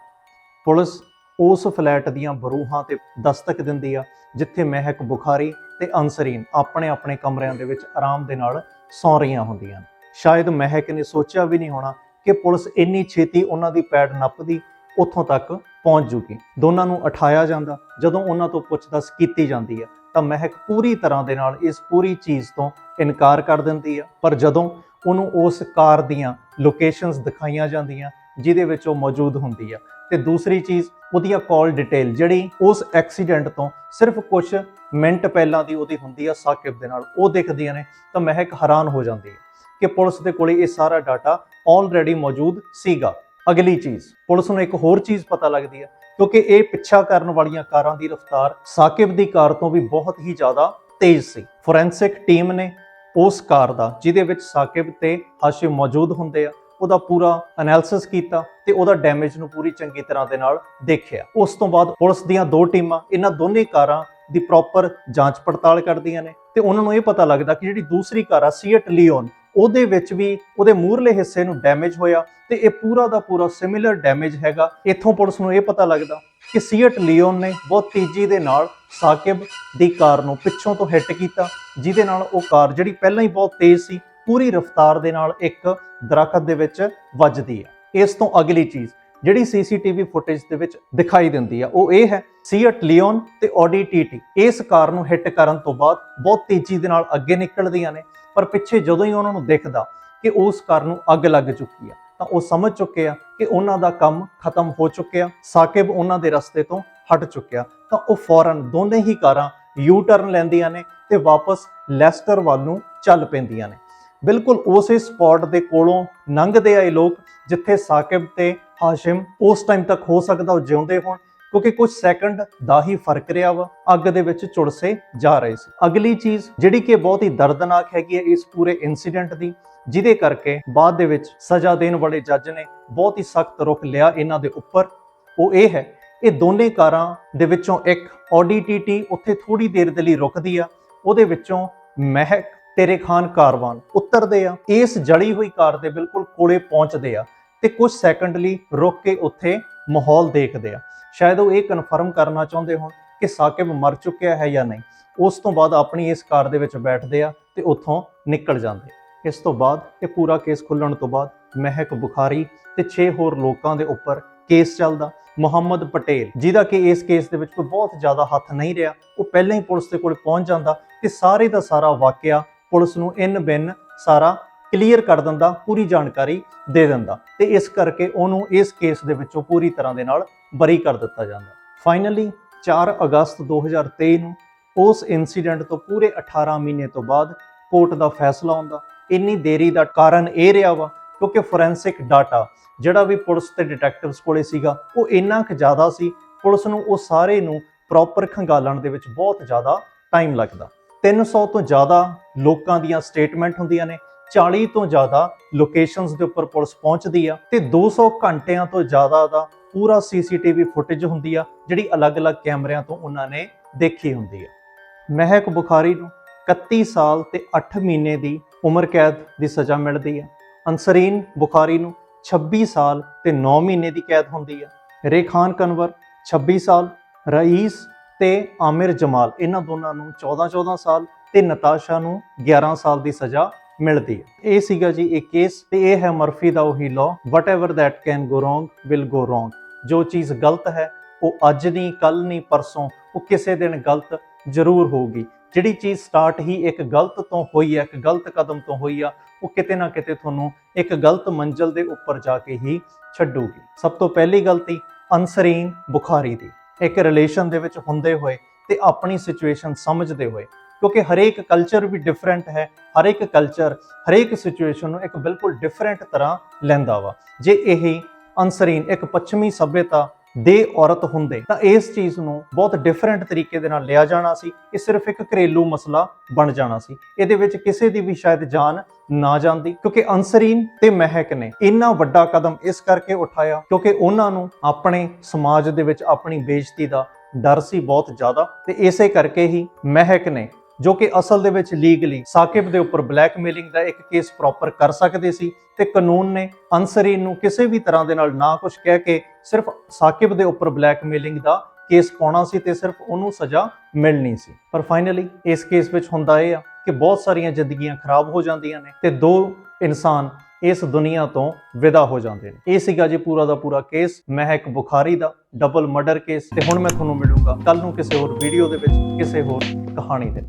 ਪੁਲਿਸ ਉਸ ਫਲੈਟ ਦੀਆਂ ਬਰੂਹਾਂ ਤੇ ਦਸਤਕ ਦਿੰਦੀ ਆ, ਜਿੱਥੇ ਮਹਿਕ ਬੁਖਾਰੀ ਤੇ ਅਨਸਰੀਨ ਆਪਣੇ ਆਪਣੇ ਕਮਰਿਆਂ ਦੇ ਵਿੱਚ ਆਰਾਮ ਦੇ ਨਾਲ ਸੌਂ ਰਹੀਆਂ ਹੁੰਦੀਆਂ ਨੇ। ਸ਼ਾਇਦ ਮਹਿਕ ਨੇ ਸੋਚਿਆ ਵੀ ਨਹੀਂ ਹੋਣਾ ਕਿ ਪੁਲਿਸ ਇੰਨੀ ਛੇਤੀ ਉਹਨਾਂ ਦੀ ਪੈੜ ਨੱਪਦੀ ਉੱਥੋਂ ਤੱਕ ਪਹੁੰਚ ਜੂਗੀ। ਦੋਨਾਂ ਨੂੰ ਉਠਾਇਆ ਜਾਂਦਾ, ਜਦੋਂ ਉਹਨਾਂ ਤੋਂ ਪੁੱਛਦਸ ਕੀਤੀ ਜਾਂਦੀ ਹੈ ਤਾਂ ਮਹਿਕ ਪੂਰੀ ਤਰ੍ਹਾਂ ਦੇ ਨਾਲ ਇਸ ਪੂਰੀ ਚੀਜ਼ ਤੋਂ ਇਨਕਾਰ ਕਰ ਦਿੰਦੀ ਆ। ਪਰ ਜਦੋਂ ਉਹਨੂੰ ਉਸ ਕਾਰ ਦੀਆਂ ਲੋਕੇਸ਼ਨਸ ਦਿਖਾਈਆਂ ਜਾਂਦੀਆਂ, ਜਿਹਦੇ ਵਿੱਚ ਉਹ ਮੌਜੂਦ ਹੁੰਦੀ ਆ ਤੇ ਦੂਸਰੀ ਚੀਜ਼ ਉਹਦੀਆਂ ਕਾਲ ਡਿਟੇਲ ਜਿਹੜੀ ਉਸ ਐਕਸੀਡੈਂਟ ਤੋਂ ਸਿਰਫ ਕੁਝ ਮਿੰਟ ਪਹਿਲਾਂ ਦੀ ਉਹਦੀ ਹੁੰਦੀ ਆ ਸਾਕਿਬ ਦੇ ਨਾਲ, ਉਹ ਦਿਖਦੀਆਂ ਨੇ ਤਾਂ ਮਹਿਕ ਹੈਰਾਨ ਹੋ ਜਾਂਦੀ ਹੈ ਕਿ ਪੁਲਿਸ ਦੇ ਕੋਲੇ ਇਹ ਸਾਰਾ ਡਾਟਾ ਆਲਰੇਡੀ ਮੌਜੂਦ ਸੀਗਾ। ਅਗਲੀ ਚੀਜ਼, ਪੁਲਿਸ ਨੂੰ ਇੱਕ ਹੋਰ ਚੀਜ਼ ਪਤਾ ਲੱਗਦੀ ਹੈ ਕਿਉਂਕਿ ਇਹ ਪਿੱਛਾ ਕਰਨ ਵਾਲੀਆਂ ਕਾਰਾਂ ਦੀ ਰਫ਼ਤਾਰ ਸਾਕਿਬ ਦੀ ਕਾਰ ਤੋਂ ਵੀ ਬਹੁਤ ਹੀ ਜ਼ਿਆਦਾ ਤੇਜ਼ ਸੀ। ਫੋਰੈਂਸਿਕ ਟੀਮ ਨੇ ਉਸ ਕਾਰ ਦਾ, ਜਿਹਦੇ ਵਿੱਚ ਸਾਕਿਬ ਤੇ ਹਾਸ਼ਿਮ ਮੌਜੂਦ ਹੁੰਦੇ ਆ ਉਹਦਾ ਪੂਰਾ ਐਨਾਲਿਸਿਸ ਕੀਤਾ ਤੇ ਉਹਦਾ ਡੈਮੇਜ ਨੂੰ ਪੂਰੀ ਚੰਗੀ ਤਰ੍ਹਾਂ ਦੇ ਨਾਲ ਦੇਖਿਆ। ਉਸ ਤੋਂ ਬਾਅਦ ਪੁਲਿਸ ਦੀਆਂ ਦੋ ਟੀਮਾਂ, ਇਹਨਾਂ ਦੋਨੇ ਕਾਰਾਂ ਦੀ ਪ੍ਰੋਪਰ ਜਾਂਚ ਪੜਤਾਲ ਕਰਦੀਆਂ ਨੇ ਤੇ ਉਹਨਾਂ ਨੂੰ ਇਹ ਪਤਾ ਲੱਗਦਾ ਕਿ ਜਿਹੜੀ ਦੂਸਰੀ ਕਾਰ ਆ ਸੀਟ ਲਿਓਨ ਉਹਦੇ ਵਿੱਚ ਵੀ ਉਹਦੇ ਮੂਰਲੇ ਹਿੱਸੇ ਨੂੰ ਡੈਮੇਜ ਹੋਇਆ ਤੇ ਇਹ ਪੂਰਾ ਦਾ ਪੂਰਾ ਸਿਮਿਲਰ ਡੈਮੇਜ ਹੈਗਾ। ਇੱਥੋਂ ਪੁਲਿਸ ਨੂੰ ਇਹ ਪਤਾ ਲੱਗਦਾ ਕਿ ਸੀਟ ਲਿਓਨ ਨੇ ਬਹੁਤ ਤੇਜ਼ੀ ਦੇ ਨਾਲ ਸਾਕਿਬ ਦੀ ਕਾਰ ਨੂੰ ਪਿੱਛੋਂ ਤੋਂ ਹਿੱਟ ਕੀਤਾ, ਜਿਹਦੇ ਨਾਲ ਉਹ ਕਾਰ ਜਿਹੜੀ ਪਹਿਲਾਂ ਹੀ ਬਹੁਤ ਤੇਜ਼ ਸੀ ਪੂਰੀ ਰਫ਼ਤਾਰ ਦੇ ਨਾਲ ਇੱਕ ਦਰਖਤ ਦੇ ਵਿੱਚ ਵੱਜਦੀ ਹੈ। ਇਸ ਤੋਂ ਅਗਲੀ ਚੀਜ਼ ਜਿਹੜੀ ਸੀਸੀਟੀਵੀ ਫੁਟੇਜ ਦੇ ਵਿੱਚ ਦਿਖਾਈ ਦਿੰਦੀ ਆ ਉਹ ਇਹ ਹੈ ਸੀਅਟ ਲਿਓਨ ਤੇ ਆਡੀ ਟੀਟੀ ਇਸ ਕਾਰ ਨੂੰ ਹਿੱਟ ਕਰਨ ਤੋਂ ਬਾਅਦ ਬਹੁਤ ਤੇਜ਼ੀ ਦੇ ਨਾਲ ਅੱਗੇ ਨਿਕਲਦੀਆਂ ਨੇ, ਪਰ ਪਿੱਛੇ ਜਦੋਂ ਹੀ ਉਹਨਾਂ ਨੂੰ ਦਿਖਦਾ ਕਿ ਉਸ ਕਾਰ ਨੂੰ ਅੱਗ ਲੱਗ ਚੁੱਕੀ ਆ ਤਾਂ ਉਹ ਸਮਝ ਚੁੱਕੇ ਆ ਕਿ ਉਹਨਾਂ ਦਾ ਕੰਮ ਖਤਮ ਹੋ ਚੁੱਕਿਆ, ਸਾਕਿਬ ਉਹਨਾਂ ਦੇ ਰਸਤੇ ਤੋਂ ਹਟ ਚੁੱਕਿਆ। ਤਾਂ ਉਹ ਫੌਰਨ ਦੋਨੇ ਹੀ ਕਾਰਾਂ ਯੂ ਟਰਨ ਲੈਂਦੀਆਂ ਨੇ ਤੇ ਵਾਪਸ ਲੈਸਟਰ ਵੱਲ ਨੂੰ ਚੱਲ ਪੈਂਦੀਆਂ ਨੇ। ਬਿਲਕੁਲ ਉਸੇ ਸਪੌਟ ਦੇ ਕੋਲੋਂ ਲੰਘਦੇ ਆਏ ਲੋਕ, ਜਿੱਥੇ ਸਾਕਿਬ ਤੇ ਹਾਸ਼ਿਮ ਉਸ ਟਾਈਮ ਤੱਕ ਹੋ ਸਕਦਾ ਉਹ ਜਿਉਂਦੇ ਹੋਣ, ਕਿਉਂਕਿ ਕੁਝ ਸੈਕਿੰਡ ਦਾ ਹੀ ਫ਼ਰਕ ਰਿਹਾ ਵਾ, ਅੱਗ ਦੇ ਵਿੱਚ ਚੁੜਸੇ ਜਾ ਰਹੇ ਸੀ। ਅਗਲੀ ਚੀਜ਼ ਜਿਹੜੀ ਕਿ ਬਹੁਤ ਹੀ ਦਰਦਨਾਕ ਹੈਗੀ ਹੈ ਇਸ ਪੂਰੇ ਇਨਸੀਡੈਂਟ ਦੀ, ਜਿਹਦੇ ਕਰਕੇ ਬਾਅਦ ਦੇ ਵਿੱਚ ਸਜ਼ਾ ਦੇਣ ਵਾਲੇ ਜੱਜ ਨੇ ਬਹੁਤ ਹੀ ਸਖਤ ਰੁਖ ਲਿਆ ਇਹਨਾਂ ਦੇ ਉੱਪਰ। ਉਹ ਇਹ ਹੈ, ਇਹ ਦੋਨੇ ਕਾਰਾਂ ਦੇ ਵਿੱਚੋਂ ਇੱਕ ਆਡੀ ਟੀਟੀ ਉੱਥੇ ਥੋੜੀ ਦੇਰ ਦੇ ਲਈ ਰੁਕਦੀ ਆ, ਉਹਦੇ ਵਿੱਚੋਂ ਮਹਿਕ ਤੇਰੇ ਖਾਨ ਕਾਰਵਾਨ ਉਤਰਦੇ ਆ, ਇਸ ਜੜੀ ਹੋਈ ਕਾਰ ਦੇ ਬਿਲਕੁਲ ਕੋਲੇ ਪਹੁੰਚਦੇ ਆ ਤੇ ਕੁਝ ਸੈਕਿੰਡ ਲਈ ਰੁਕ ਕੇ ਉੱਥੇ ਮਾਹੌਲ ਦੇਖਦੇ ਆ। ਸ਼ਾਇਦ ਉਹ ਇਹ ਕਨਫਰਮ ਕਰਨਾ ਚਾਹੁੰਦੇ ਹੋਣ ਕਿ ਸਾਕਿਬ ਮਰ ਚੁੱਕਿਆ ਹੈ ਜਾਂ ਨਹੀਂ। ਉਸ ਤੋਂ ਬਾਅਦ ਆਪਣੀ ਇਸ ਕਾਰ ਦੇ ਵਿੱਚ ਬੈਠਦੇ ਆ ਤੇ ਉੱਥੋਂ ਨਿਕਲ ਜਾਂਦੇ ਇਸ ਤੋਂ ਬਾਅਦ ਇਹ ਪੂਰਾ ਕੇਸ ਖੁੱਲਣ ਤੋਂ ਬਾਅਦ ਮਹਿਕ ਬੁਖਾਰੀ ਤੇ 6 ਹੋਰ ਲੋਕਾਂ ਦੇ ਉੱਪਰ ਕੇਸ ਚੱਲਦਾ। ਮੁਹੰਮਦ ਪਟੇਲ, ਜਿਹਦਾ ਕਿ ਇਸ ਕੇਸ ਦੇ ਵਿੱਚ ਕੋਈ ਬਹੁਤ ਜ਼ਿਆਦਾ ਹੱਥ ਨਹੀਂ ਰਿਹਾ, ਉਹ ਪਹਿਲਾਂ ਹੀ ਪੁਲਿਸ ਦੇ ਕੋਲ ਪਹੁੰਚ ਜਾਂਦਾ ਤੇ ਸਾਰੇ ਦਾ ਸਾਰਾ ਵਾਕਿਆ ਪੁਲਿਸ ਨੂੰ ਇਨ ਬਿਨ ਸਾਰਾ ਕਲੀਅਰ ਕਰ ਦਿੰਦਾ, ਪੂਰੀ ਜਾਣਕਾਰੀ ਦੇ ਦਿੰਦਾ ਤੇ ਇਸ ਕਰਕੇ ਉਹਨੂੰ ਇਸ ਕੇਸ ਦੇ ਵਿੱਚੋਂ ਪੂਰੀ ਤਰ੍ਹਾਂ ਦੇ ਨਾਲ ਬਰੀ ਕਰ ਦਿੱਤਾ ਜਾਂਦਾ। ਫਾਈਨਲੀ 4 ਅਗਸਤ 2023 ਨੂੰ ਉਸ ਇਨਸੀਡੈਂਟ ਤੋਂ ਪੂਰੇ 18 ਮਹੀਨੇ ਤੋਂ ਬਾਅਦ ਕੋਰਟ ਦਾ ਫੈਸਲਾ ਆਉਂਦਾ। ਇੰਨੀ ਦੇਰੀ ਦਾ ਕਾਰਨ ਇਹ ਰਿਹਾ ਵਾ ਕਿਉਂਕਿ ਫੋਰੈਂਸਿਕ ਡਾਟਾ ਜਿਹੜਾ ਵੀ ਪੁਲਿਸ ਤੇ ਡਿਟੈਕਟਿਵਸ ਕੋਲੇ ਸੀਗਾ, ਉਹ ਇੰਨਾ ਕੁ ਜ਼ਿਆਦਾ ਸੀ, ਪੁਲਿਸ ਨੂੰ ਉਹ ਸਾਰੇ ਨੂੰ ਪ੍ਰੋਪਰ ਖੰਗਾਲਣ ਦੇ ਵਿੱਚ ਬਹੁਤ ਜ਼ਿਆਦਾ ਟਾਈਮ ਲੱਗਦਾ। 300 ਤੋਂ ਜ਼ਿਆਦਾ ਲੋਕਾਂ ਦੀਆਂ ਸਟੇਟਮੈਂਟ ਹੁੰਦੀਆਂ ਨੇ 40 ਤੋਂ ਜ਼ਿਆਦਾ ਲੋਕੇਸ਼ਨਸ ਦੇ ਉੱਪਰ ਪੁਲਿਸ ਪਹੁੰਚਦੀ ਆ ਤੇ 200 ਘੰਟਿਆਂ ਤੋਂ ਜ਼ਿਆਦਾ ਦਾ ਪੂਰਾ ਸੀਸੀਟੀਵੀ ਫੁਟੇਜ ਹੁੰਦੀ ਆ, ਜਿਹੜੀ ਅਲੱਗ-ਅਲੱਗ ਕੈਮਰਿਆਂ ਤੋਂ ਉਹਨਾਂ ਨੇ ਦੇਖੀ ਹੁੰਦੀ ਆ। ਮਹਿਕ ਬੁਖਾਰੀ ਨੂੰ 31 ਸਾਲ ਤੇ 8 ਮਹੀਨੇ ਦੀ ਉਮਰ ਕੈਦ ਦੀ ਸਜ਼ਾ ਮਿਲਦੀ ਆ। ਅੰਸਰੀਨ ਬੁਖਾਰੀ ਨੂੰ 26 ਸਾਲ ਤੇ 9 ਮਹੀਨੇ ਦੀ ਕੈਦ ਹੁੰਦੀ ਆ। ਰੇਖਾਨ ਕਨਵਰ 26 ਸਾਲ। ਰਈਸ ਤੇ ਆਮਿਰ ਜਮਾਲ, ਇਹਨਾਂ ਦੋਨਾਂ ਨੂੰ 14-14 ਸਾਲ ਤੇ ਨਤਾਸ਼ਾ ਨੂੰ 11 ਸਾਲ ਦੀ ਸਜ਼ਾ ਮਿਲਦੀ ਹੈ। ਇਹ ਸੀਗਾ ਜੀ ਇਹ ਕੇਸ ਤੇ ਇਹ ਹੈ ਮਰਫੀ ਦਾ ਉਹੀ law whatever that can go wrong will go wrong ਜੋ ਚੀਜ਼ ਗਲਤ ਹੈ, ਉਹ ਅੱਜ ਨਹੀਂ ਕੱਲ ਨਹੀਂ, ਪਰਸੋਂ, ਉਹ ਕਿਸੇ ਦਿਨ ਗਲਤ ਜ਼ਰੂਰ ਹੋਊਗੀ। ਜਿਹੜੀ ਚੀਜ਼ ਸਟਾਰਟ ਹੀ ਇੱਕ ਗਲਤ ਤੋਂ ਹੋਈ ਹੈ, ਇੱਕ ਗਲਤ ਕਦਮ ਤੋਂ ਹੋਈ ਆ, ਉਹ ਕਿਤੇ ਨਾ ਕਿਤੇ ਤੁਹਾਨੂੰ ਇੱਕ ਗਲਤ ਮੰਜ਼ਲ ਦੇ ਉੱਪਰ ਜਾ ਕੇ ਹੀ ਛੱਡੂਗੀ। ਸਭ ਤੋਂ ਪਹਿਲੀ ਗਲਤੀ ਅਨਸਰੀਨ ਬੁਖਾਰੀ ਦੀ। ਇੱਕ ਰਿਲੇਸ਼ਨ ਦੇ ਵਿੱਚ ਹੁੰਦੇ ਹੋਏ ਤੇ ਆਪਣੀ ਸਿਚੁਏਸ਼ਨ ਸਮਝਦੇ ਹੋਏ। ਕਿਉਂਕਿ ਹਰੇਕ ਕਲਚਰ ਵੀ ਡਿਫਰੈਂਟ ਹੈ, ਹਰੇਕ ਕਲਚਰ ਹਰੇਕ ਸਿਚੁਏਸ਼ਨ ਨੂੰ ਇੱਕ ਬਿਲਕੁਲ ਡਿਫਰੈਂਟ ਤਰ੍ਹਾਂ ਲੈਂਦਾ ਵਾ। ਜੇ ਇਹੀ ਅਨਸਰੀਨ ਇੱਕ ਪੱਛਮੀ ਸਭਿਅਤਾ ਦੇ ਔਰਤ ਹੁੰਦੇ, ਤਾਂ ਇਸ ਚੀਜ਼ ਨੂੰ ਬਹੁਤ ਡਿਫਰੈਂਟ ਤਰੀਕੇ ਦੇ ਨਾਲ ਲਿਆ ਜਾਣਾ ਸੀ। ਇਹ ਸਿਰਫ ਇੱਕ ਘਰੇਲੂ ਮਸਲਾ ਬਣ ਜਾਣਾ ਸੀ। ਇਹਦੇ ਵਿੱਚ ਕਿਸੇ ਦੀ ਵੀ ਸ਼ਾਇਦ ਜਾਨ ਨਾ ਜਾਂਦੀ, ਕਿਉਂਕਿ ਅਨਸਰੀਨ ਤੇ ਮਹਿਕ ਨੇ ਇੰਨਾ ਵੱਡਾ ਕਦਮ ਇਸ ਕਰਕੇ ਉਠਾਇਆ, ਕਿਉਂਕਿ ਉਹਨਾਂ ਨੂੰ ਆਪਣੇ ਸਮਾਜ ਦੇ ਵਿੱਚ ਆਪਣੀ ਬੇਇੱਜ਼ਤੀ ਦਾ ਡਰ ਸੀ ਬਹੁਤ ਜ਼ਿਆਦਾ, ਤੇ ਇਸੇ ਕਰਕੇ ਹੀ ਮਹਿਕ ਨੇ ਜੋ ਕਿ ਅਸਲ ਦੇ ਵਿੱਚ ਲੀਗਲੀ ਸਾਕਿਬ ਦੇ ਉੱਪਰ ਬਲੈਕਮੇਲਿੰਗ ਦਾ ਇੱਕ ਕੇਸ ਪ੍ਰੋਪਰ ਕਰ ਸਕਦੇ ਸੀ ਤੇ ਕਾਨੂੰਨ ਨੇ ਅਨਸਰੀਨ ਨੂੰ ਕਿਸੇ ਵੀ ਤਰ੍ਹਾਂ ਦੇ ਨਾਲ ਨਾ ਕੁਝ ਕਹਿ ਕੇ ਸਿਰਫ ਸਾਕਿਬ ਦੇ ਉੱਪਰ ਬਲੈਕਮੇਲਿੰਗ ਦਾ ਕੇਸ ਪਾਉਣਾ ਸੀ ਤੇ ਸਿਰਫ ਉਹਨੂੰ ਸਜ਼ਾ ਮਿਲਣੀ ਸੀ। ਪਰ ਫਾਈਨਲੀ ਇਸ ਕੇਸ ਵਿੱਚ ਹੁੰਦਾ ਇਹ ਆ ਕਿ ਬਹੁਤ ਸਾਰੀਆਂ ਜ਼ਿੰਦਗੀਆਂ ਖਰਾਬ ਹੋ ਜਾਂਦੀਆਂ ਨੇ ਤੇ ਦੋ ਇਨਸਾਨ ਇਸ ਦੁਨੀਆ ਤੋਂ ਵਿਦਾ ਹੋ ਜਾਂਦੇ ਨੇ। ਇਹ ਸੀਗਾ ਜੀ ਪੂਰਾ ਦਾ ਪੂਰਾ ਕੇਸ ਮਹਿਕ ਬੁਖਾਰੀ ਦਾ ਡਬਲ ਮਰਡਰ ਕੇਸ ਤੇ ਹੁਣ ਮੈਂ ਤੁਹਾਨੂੰ ਮਿਲੂੰਗਾ ਕੱਲ ਨੂੰ ਕਿਸੇ ਹੋਰ ਵੀਡੀਓ ਦੇ ਵਿੱਚ ਕਿਸੇ ਹੋਰ ਕਹਾਣੀ ਦੇ